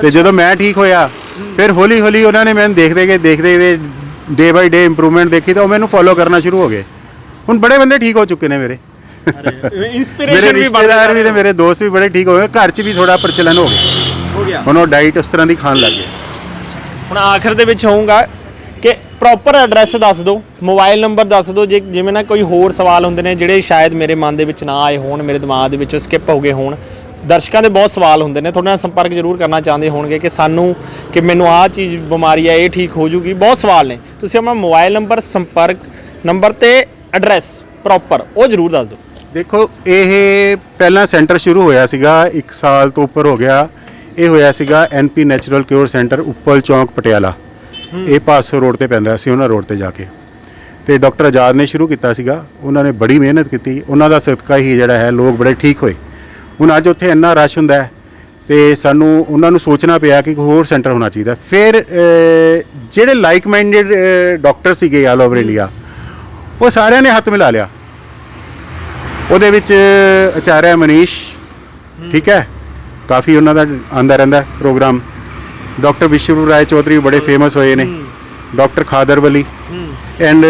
ਤੇ ਜਦੋਂ ਮੈਂ ਠੀਕ ਹੋਇਆ ਫਿਰ ਹੌਲੀ ਹੌਲੀ ਉਹਨਾਂ ਨੇ ਮੈਨੂੰ ਦੇਖਦੇ ਗਏ ਦੇਖਦੇ ਗਏ ਡੇ ਬਾਈ ਡੇ ਇੰਪਰੂਵਮੈਂਟ ਦੇਖੀ ਤਾਂ ਉਹ ਮੈਨੂੰ ਫੋਲੋ ਕਰਨਾ ਸ਼ੁਰੂ ਹੋ ਗਏ। ਹੁਣ ਬੜੇ ਬੰਦੇ ਠੀਕ ਹੋ ਚੁੱਕੇ ਨੇ ਮੇਰੇ। ਇਨਸਪੀਰੇਸ਼ਨ ਵੀ ਰਿਸ਼ਤੇਦਾਰ ਵੀ ਤੇ ਮੇਰੇ ਦੋਸਤ ਵੀ ਬੜੇ ਠੀਕ ਹੋ ਗਏ ਘਰ 'ਚ ਵੀ ਥੋੜਾ ਪ੍ਰਚਲਨ ਹੋ ਗਿਆ। ਹੋ ਗਿਆ। ਹੁਣ ਉਹ ਡਾਈਟ ਉਸ ਤਰ੍ਹਾਂ ਦੀ ਖਾਣ ਲੱਗ ਗਏ। ਹੁਣ ਆਖਰ ਦੇ ਵਿੱਚ ਹੋਊਗਾ ਕਿ ਪ੍ਰੋਪਰ ਐਡਰੈਸ ਦੱਸ ਦਿਓ ਮੋਬਾਈਲ ਨੰਬਰ ਦੱਸ ਦਿਓ, ਜੇ ਜਿਵੇਂ ਨਾ ਕੋਈ ਹੋਰ ਸਵਾਲ ਹੁੰਦੇ ਨੇ ਜਿਹੜੇ ਸ਼ਾਇਦ ਮੇਰੇ ਮਨ ਦੇ ਵਿੱਚ ਨਾ ਆਏ ਹੋਣ, ਮੇਰੇ ਦਿਮਾਗ ਦੇ ਵਿੱਚ ਸਕਿਪ ਹੋ ਗਏ ਹੋਣ, ਦਰਸ਼ਕਾਂ ਦੇ ਬਹੁਤ ਸਵਾਲ ਹੁੰਦੇ ਨੇ, ਤੁਹਾਡੇ ਨਾਲ ਸੰਪਰਕ ਜ਼ਰੂਰ ਕਰਨਾ ਚਾਹੁੰਦੇ ਹੋਣਗੇ ਕਿ ਸਾਨੂੰ, ਕਿ ਮੈਨੂੰ ਆਹ ਚੀਜ਼ ਬਿਮਾਰੀ ਹੈ ਇਹ ਠੀਕ ਹੋ ਜੂਗੀ, ਬਹੁਤ ਸਵਾਲ ਨੇ। ਤੁਸੀਂ ਆਪਣਾ ਮੋਬਾਈਲ ਨੰਬਰ ਸੰਪਰਕ ਨੰਬਰ ਤੇ ਐਡਰੈਸ ਪ੍ਰੋਪਰ ਉਹ ਜ਼ਰੂਰ ਦੱਸ ਦਿਓ। ਦੇਖੋ, ਇਹ ਪਹਿਲਾਂ ਸੈਂਟਰ ਸ਼ੁਰੂ ਹੋਇਆ ਸੀਗਾ 1 ਸਾਲ ਤੋਂ ਉੱਪਰ ਹੋ ਗਿਆ। ਇਹ ਹੋਇਆ ਸੀਗਾ NP natural cure centre Uppal ਚੌਂਕ ਪਟਿਆਲਾ। ਇਹ ਪਾਸੋ ਰੋਡ ਤੇ ਪੈਂਦਾ ਸੀ ਉਹਨਾਂ ਰੋਡ ਤੇ ਜਾ ਕੇ। ਤੇ ਡਾਕਟਰ ਆਜ਼ਾਦ ਨੇ ਸ਼ੁਰੂ ਕੀਤਾ ਸੀਗਾ। ਉਹਨਾਂ ਨੇ ਬੜੀ ਮਿਹਨਤ ਕੀਤੀ। ਉਹਨਾਂ ਦਾ ਸਦਕਾ ਹੀ ਜਿਹੜਾ ਹੈ ਲੋਕ ਬੜੇ ਠੀਕ ਹੋਏ। ਹੁਣ ਅੱਜ ਉੱਥੇ ਇੰਨਾ ਰਸ਼ ਹੁੰਦਾ ਹੈ ਤੇ ਸਾਨੂੰ ਉਹਨਾਂ ਨੂੰ ਸੋਚਣਾ ਪਿਆ ਕਿ ਕੋਈ ਹੋਰ ਸੈਂਟਰ ਹੋਣਾ ਚਾਹੀਦਾ। ਫਿਰ ਜਿਹੜੇ ਲਾਈਕ ਮਾਈਂਡਡ ਡਾਕਟਰ ਸੀਗੇ ਆਲ ਓਵਰ ਇੰਡੀਆ ਉਹ ਸਾਰਿਆਂ ਨੇ ਹੱਥ ਮਿਲਾ ਲਿਆ। ਉਹਦੇ ਵਿੱਚ ਆਚਾਰਿਆ ਮਨੀਸ਼ ਠੀਕ ਹੈ? ਕਾਫੀ ਉਹਨਾਂ ਦਾ ਆਂਦਾ ਰਹਿੰਦਾ ਪ੍ਰੋਗਰਾਮ। ਡਾਕਟਰ ਵਿਸ਼ਵ ਰਾਏ ਚੌਧਰੀ ਬੜੇ ਫੇਮਸ ਹੋਏ ਨੇ doctor Khadar Vali and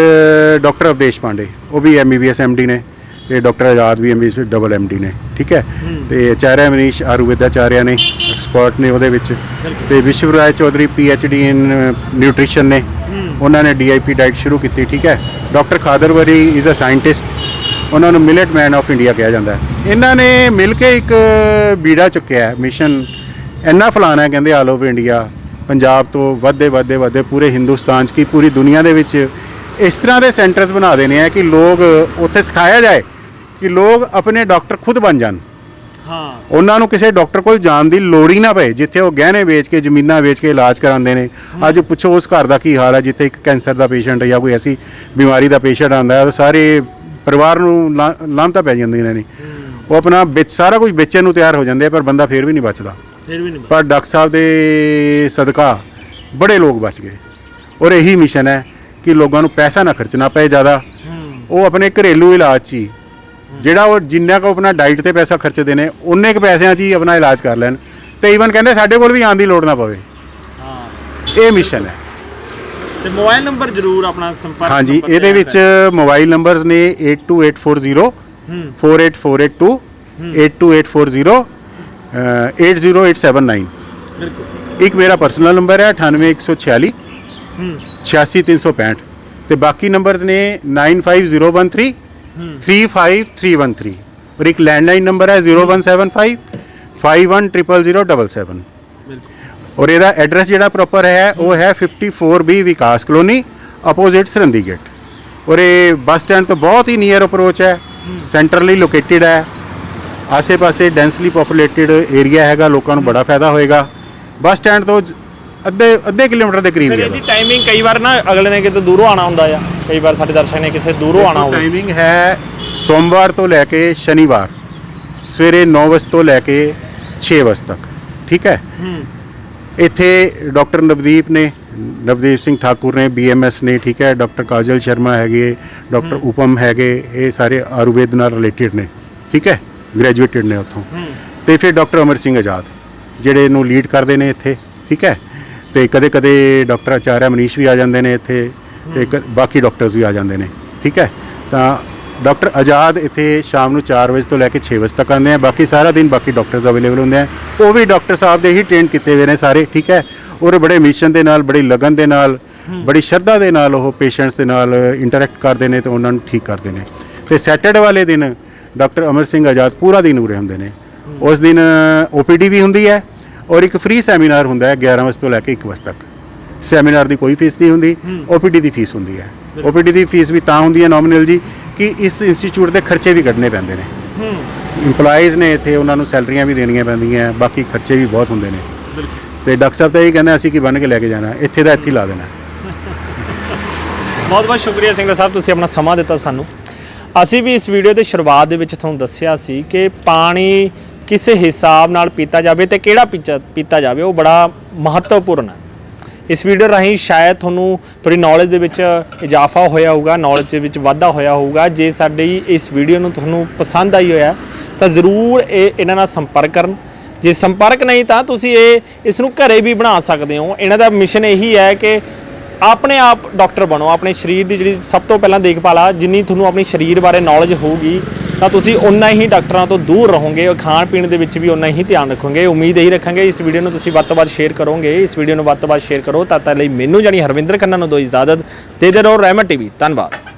doctor Avdesh Pandey ਉਹ ਵੀ ਐਮਬੀਬੀਐਸ ਐਮਡੀ ਨੇ ਤੇ ਡਾਕਟਰ ਆਜ਼ਾਦ ਵੀ ਐਮਬੀਬੀਐਸ ਡਬਲ ਐਮਡੀ ਨੇ ਠੀਕ ਹੈ? ਤੇ ਆਚਾਰਿਆ ਮਨੀਸ਼ ਆਯੁਰਵੇਦਾਚਾਰਿਆ ਨੇ ਐਕਸਪਰਟ ਨੇ ਉਹਦੇ ਵਿੱਚ ਤੇ Vishwa Roy Chaudhary D in nutrition ਨੇ ਉਹਨਾਂ ਨੇ ਡੀਆਈਪੀ ਡਾਈਟ ਸ਼ੁਰੂ ਕੀਤੀ ਠੀਕ ਹੈ? Doctor Khadar Vali is a scientist ਉਹਨਾਂ ਨੂੰ ਮਿਲਟ ਮੈਨ ਆਫ ਇੰਡੀਆ ਕਿਹਾ ਜਾਂਦਾ ਹੈ। ਇਹਨਾਂ ਨੇ ਮਿਲ ਕੇ ਇੱਕ ਬੀੜਾ ਚੁੱਕਿਆ ਮਿਸ਼ਨ ਇੰਨਾ ਫਲਾਣਾ ਕਹਿੰਦੇ ਆਲ ਓਵਰ ਇੰਡੀਆ ਪੰਜਾਬ ਤੋਂ ਵੱਧਦੇ ਵੱਧਦੇ ਵੱਧਦੇ ਪੂਰੇ ਹਿੰਦੁਸਤਾਨ 'ਚ ਕੀ ਪੂਰੀ ਦੁਨੀਆ ਦੇ ਵਿੱਚ ਇਸ ਤਰ੍ਹਾਂ ਦੇ ਸੈਂਟਰਸ ਬਣਾ ਦੇਣੇ ਆ ਕਿ ਲੋਕ ਉੱਥੇ ਸਿਖਾਇਆ ਜਾਏ ਕਿ ਲੋਕ ਆਪਣੇ ਡਾਕਟਰ ਖੁਦ ਬਣ ਜਾਣ। ਹਾਂ। ਉਹਨਾਂ ਨੂੰ ਕਿਸੇ ਡਾਕਟਰ ਕੋਲ ਜਾਣ ਦੀ ਲੋੜ ਹੀ ਨਾ ਪਏ ਜਿੱਥੇ ਉਹ ਗਹਿਣੇ ਵੇਚ ਕੇ ਜ਼ਮੀਨਾਂ ਵੇਚ ਕੇ ਇਲਾਜ ਕਰਾਉਂਦੇ ਨੇ। ਅੱਜ ਪੁੱਛੋ ਉਸ ਘਰ ਦਾ ਕੀ ਹਾਲ ਹੈ ਜਿੱਥੇ ਇੱਕ ਕੈਂਸਰ ਦਾ ਪੇਸ਼ੈਂਟ ਜਾਂ ਕੋਈ ਐਸੀ ਬਿਮਾਰੀ ਦਾ ਪੇਸ਼ੈਂਟ ਆਉਂਦਾ ਹੈ ਉਹ ਸਾਰੇ ਪਰਿਵਾਰ ਨੂੰ ਲਾ- ਲਾਹਮਤਾਂ ਪੈ ਜਾਂਦੀਆਂ ਨੇ। ਉਹ ਆਪਣਾ ਵਿੱਚ ਸਾਰਾ ਕੁਝ ਵੇਚਣ ਨੂੰ ਤਿਆਰ ਹੋ ਜਾਂਦੇ ਪਰ ਬੰਦਾ ਫੇਰ ਵੀ ਨਹੀਂ ਬਚਦਾ। ਫਿਰ ਵੀ ਨਹੀਂ ਪਰ ਡਾਕਟਰ ਸਾਹਿਬ ਦੇ ਸਦਕਾ ਬੜੇ ਲੋਕ ਬਚ ਗਏ। ਔਰ ਇਹੀ ਮਿਸ਼ਨ ਹੈ ਕਿ ਲੋਕਾਂ ਨੂੰ ਪੈਸਾ ਨਾ ਖਰਚਣਾ ਪਏ ਜ਼ਿਆਦਾ। ਉਹ ਆਪਣੇ ਘਰੇਲੂ ਇਲਾਜ 'ਚ ਹੀ। ਜਿਹੜਾ ਉਹ ਜਿੰਨਾ ਕੁ ਆਪਣਾ ਡਾਈਟ ਤੇ ਪੈਸਾ ਖਰਚਦੇ ਨੇ ਉਨੇ ਕੁ ਪੈਸਿਆਂ 'ਚ ਹੀ ਆਪਣਾ ਇਲਾਜ ਕਰ ਲੈਣ। ਤੇ ਈਵਨ ਕਹਿੰਦੇ ਸਾਡੇ ਕੋਲ ਵੀ ਆਉਣ ਦੀ ਲੋੜ ਨਾ ਪਵੇ। ਹਾਂ। ਇਹ ਮਿਸ਼ਨ ਹੈ। ਤੇ ਮੋਬਾਈਲ ਨੰਬਰ ਜ਼ਰੂਰ ਆਪਣਾ ਸੰਪਰਕ ਹਾਂਜੀ ਨੰਬਰ ਇਹਦੇ ਵਿੱਚ ਮੋਬਾਈਲ ਨੰਬਰਸ ਨੇ 82840 48482 82840 ਅਹ 80879 ਬਿਲਕੁਲ। ਇੱਕ ਮੇਰਾ ਪਰਸਨਲ ਨੰਬਰ ਹੈ 98146 ਹੂੰ। 86365 ਤੇ ਬਾਕੀ ਨੰਬਰਸ ਨੇ 95013 35313 ਔਰ ਇੱਕ ਲੈਂਡਲਾਈਨ ਨੰਬਰ ਹੈ 0175 510077 ਬਿਲਕੁਲ। ਔਰ ਇਹਦਾ ਐਡਰੈਸ ਜਿਹੜਾ ਪ੍ਰੋਪਰ ਹੈ ਉਹ ਹੈ 54B Vikas colony opposite Sarandi gate ਔਰ ਇਹ ਬੱਸ ਸਟੈਂਡ ਤੋਂ ਬਹੁਤ ਹੀ ਨੀਅਰ ਅਪਰੋਚ ਹੈ ਸੈਂਟਰਲੀ ਲੋਕੇਟਿਡ ਹੈ। ਆਸੇ-ਪਾਸੇ ਡੈਂਸਲੀ ਪੋਪੂਲੇਟਿਡ ਏਰੀਆ ਹੈਗਾ ਲੋਕਾਂ ਨੂੰ ਬੜਾ ਫਾਇਦਾ ਹੋਏਗਾ। ਬੱਸ ਸਟੈਂਡ ਤੋਂ ਅੱਧੇ ਅੱਧੇ ਕਿਲੋਮੀਟਰ ਦੇ ਕਰੀਬ ਹੀ ਇਹਦੀ ਟਾਈਮਿੰਗ ਕਈ ਵਾਰ ਨਾ ਅਗਲੇ ਨੇ ਕਿਤੇ ਦੂਰੋਂ ਆਣਾ ਹੁੰਦਾ ਆ। ਕਈ ਵਾਰ ਸਾਡੇ ਦਰਸ਼ਕ ਨੇ ਕਿਸੇ ਦੂਰੋਂ ਆਣਾ ਹੋਵੇ। ਟਾਈਮਿੰਗ ਹੈ ਸੋਮਵਾਰ ਤੋਂ ਲੈ ਕੇ ਸ਼ਨੀਵਾਰ। ਸਵੇਰੇ 9 ਵਜੇ ਤੋਂ ਲੈ ਕੇ 6 ਵਜੇ ਤੱਕ। ਠੀਕ ਹੈ? ਇੱਥੇ ਡਾਕਟਰ ਨਵਦੀਪ ਨੇ ਨਵਦੀਪ ਸਿੰਘ ਠਾਕੁਰ ਨੇ ਬੀਐਮਐਸ ਨੇ ਠੀਕ ਹੈ? ਡਾਕਟਰ ਕਾਜਲ ਸ਼ਰਮਾ ਹੈਗੇ ਡਾਕਟਰ ਉਪਮ ਹੈਗੇ ਇਹ ਸਾਰੇ ਆਯੁਰਵੇਦ ਨਾਲ ਰਿਲੇਟਡ ਨੇ। ਠੀਕ ਹੈ? ਗ੍ਰੈਜੂਏਟਡ ਨੇ ਉੱਥੋਂ। ਤੇ ਫਿਰ ਡਾਕਟਰ ਅਮਰ ਸਿੰਘ ਆਜ਼ਾਦ, ਜਿਹੜੇ ਨੂੰ ਲੀਡ ਕਰਦੇ ਨੇ ਇੱਥੇ, ਠੀਕ ਹੈ? ਤੇ ਕਦੇ ਕਦੇ ਡਾਕਟਰ ਆਚਾਰਿਆ ਮਨੀਸ਼ ਵੀ ਆ ਜਾਂਦੇ ਨੇ ਇੱਥੇ, ਤੇ ਕ- ਬਾਕੀ ਡਾਕਟਰਸ ਵੀ ਆ ਜਾਂਦੇ ਨੇ, ਠੀਕ ਹੈ? ਤਾਂ ਡਾਕਟਰ ਆਜ਼ਾਦ ਇੱਥੇ ਸ਼ਾਮ ਨੂੰ 4 ਵਜੇ ਤੋਂ ਲੈ ਕੇ 6 ਵਜੇ ਤੱਕ ਆਉਂਦੇ ਆ, ਬਾਕੀ ਸਾਰਾ ਦਿਨ ਬਾਕੀ ਡਾਕਟਰਸ ਅਵੇਲੇਬਲ ਹੁੰਦੇ ਆ। ਉਹ ਵੀ ਡਾਕਟਰ ਸਾਹਿਬ ਦੇ ਹੀ ਟ੍ਰੇਨ ਕੀਤੇ ਹੋਏ ਨੇ ਸਾਰੇ, ਠੀਕ ਹੈ? ਔਰ ਬੜੇ ਮਿਸ਼ਨ ਦੇ ਨਾਲ, ਬੜੀ ਲਗਨ ਦੇ ਨਾਲ, ਬੜੀ ਸ਼ਰਧਾ ਦੇ ਨਾਲ ਉਹ ਪੇਸ਼ੈਂਟਸ ਦੇ ਨਾਲ ਇੰਟਰੈਕਟ ਕਰਦੇ ਨੇ ਤੇ ਉਹਨਾਂ ਨੂੰ ਠੀਕ ਕਰਦੇ ਨੇ। ਤੇ ਸੈਟਰਡੇ ਵਾਲੇ ਦਿਨ ਡਾਕਟਰ ਅਮਰ ਸਿੰਘ ਆਜ਼ਾਦ ਪੂਰਾ ਦਿਨ ਉਰੇ ਹੁੰਦੇ ਨੇ। ਉਸ ਦਿਨ ਓਪੀਡੀ ਵੀ ਹੁੰਦੀ ਹੈ ਔਰ ਇੱਕ ਫ੍ਰੀ ਸੈਮੀਨਾਰ ਹੁੰਦਾ ਹੈ 11 ਵਜੇ ਤੋਂ ਲੈ ਕੇ 1 ਵਜੇ ਤੱਕ। ਸੈਮੀਨਾਰ ਦੀ ਕੋਈ ਫੀਸ ਨਹੀਂ ਹੁੰਦੀ ਓਪੀਡੀ ਦੀ ਫੀਸ ਹੁੰਦੀ ਹੈ। ਓਪੀਡੀ ਦੀ ਫੀਸ ਵੀ ਤਾਂ ਹੁੰਦੀ ਹੈ ਨੋਮੀਨਲ ਜੀ ਕਿ ਇਸ ਇੰਸਟੀਚਿਊਟ ਦੇ ਖਰਚੇ ਵੀ ਕੱਢਣੇ ਪੈਂਦੇ ਨੇ। EMPLOYEES ਨੇ ਇੱਥੇ ਉਹਨਾਂ ਨੂੰ ਸੈਲਰੀਆਂ ਵੀ ਦੇਣੀਆਂ ਪੈਂਦੀਆਂ ਬਾਕੀ ਖਰਚੇ ਵੀ ਬਹੁਤ ਹੁੰਦੇ ਨੇ। ਤੇ ਡਾਕਟਰ ਸਾਹਿਬ ਤਾਂ ਇਹ ਕਹਿੰਦੇ ਅਸੀਂ ਕੀ ਬਣ ਕੇ ਲੈ ਕੇ ਜਾਣਾ? ਇੱਥੇ ਦਾ ਇੱਥੇ ਹੀ ਲਾ ਦੇਣਾ। ਬਹੁਤ ਬਹੁਤ ਸ਼ੁਕਰੀਆ ਸਿੰਘਲਾ ਸਾਹਿਬ ਤੁਸੀਂ ਆਪਣਾ ਸਮਾਂ ਦਿੱਤਾ ਸਾਨੂੰ। ਅਸੀਂ ਵੀ ਇਸ ਵੀਡੀਓ ਦੇ ਸ਼ੁਰੂਆਤ ਦੇ ਵਿੱਚ ਤੁਹਾਨੂੰ ਦੱਸਿਆ ਸੀ ਕਿ ਪਾਣੀ ਕਿਸ ਹਿਸਾਬ ਨਾਲ ਪੀਤਾ ਜਾਵੇ ਤੇ ਕਿਹੜਾ ਪੀਚਾ- ਪੀਤਾ ਜਾਵੇ, ਉਹ ਬੜਾ ਮਹੱਤਵਪੂਰਨ ਹੈ। ਇਸ ਵੀਡੀਓ ਰਾਹੀਂ ਸ਼ਾਇਦ ਤੁਹਾਨੂੰ ਥੋੜੀ ਨੌਲੇਜ ਦੇ ਵਿੱਚ ਇਜ਼ਾਫਾ ਹੋਇਆ ਹੋਊਗਾ ਨੌਲੇਜ ਦੇ ਵਿੱਚ ਵਾਧਾ ਹੋਇਆ ਹੋਊਗਾ। ਜੇ ਸਾਡੀ ਇਸ ਵੀਡੀਓ ਨੂੰ ਤੁਹਾਨੂੰ ਪਸੰਦ ਆਈ ਹੋਇਆ, ਤਾਂ ਜ਼ਰੂਰ ਇਹ ਇਹਨਾਂ ਨਾਲ ਸੰਪਰਕ ਕਰਨ। ਜੇ ਸੰਪਰਕ ਨਹੀਂ ਤਾਂ ਤੁਸੀਂ ਇਹ ਇਸ ਨੂੰ ਘਰੇ ਵੀ ਬਣਾ ਸਕਦੇ ਹੋ। ਇਹਨਾਂ ਦਾ ਮਿਸ਼ਨ ਇਹੀ ਹੈ ਕਿ ਆਪਣੇ ਆਪ ਡਾਕਟਰ ਬਣੋ, ਆਪਣੇ ਸਰੀਰ ਦੀ ਜਿਹੜੀ ਸਭ ਤੋਂ ਪਹਿਲਾਂ ਦੇਖਭਾਲ ਆ, ਜਿੰਨੀ ਤੁਹਾਨੂੰ ਆਪਣੇ ਸਰੀਰ ਬਾਰੇ ਨੌਲੇਜ ਹੋਊਗੀ, ਤਾਂ ਤੁਸੀਂ ਉਨਾ ਹੀ ਡਾਕਟਰਾਂ ਤੋਂ ਦੂਰ ਰਹੋਗੇ ਔਰ ਖਾਣ ਪੀਣ ਦੇ ਵਿੱਚ ਵੀ ਉਨਾ ਹੀ ਧਿਆਨ ਰੱਖੋਗੇ। ਉਮੀਦ ਇਹੀ ਰੱਖਾਂਗੇ, ਇਸ ਵੀਡੀਓ ਨੂੰ ਤੁਸੀਂ ਵੱਧ ਤੋਂ ਵੱਧ ਸ਼ੇਅਰ ਕਰੋਗੇ, ਇਸ ਵੀਡੀਓ ਨੂੰ ਵੱਧ ਤੋਂ ਵੱਧ ਸ਼ੇਅਰ ਕਰੋ ਤਾਂ ਤਦ ਲਈ ਮੈਨੂੰ ਜਾਨੀ ਹਰਵਿੰਦਰ ਖੰਨਾ ਨੂੰ ਦੋ ਇਜਾਜ਼ਤ ਦੇ ਦੇ ਰਹੋ ਰਹਿਮਤ ਟੀਵੀ, ਧੰਨਵਾਦ।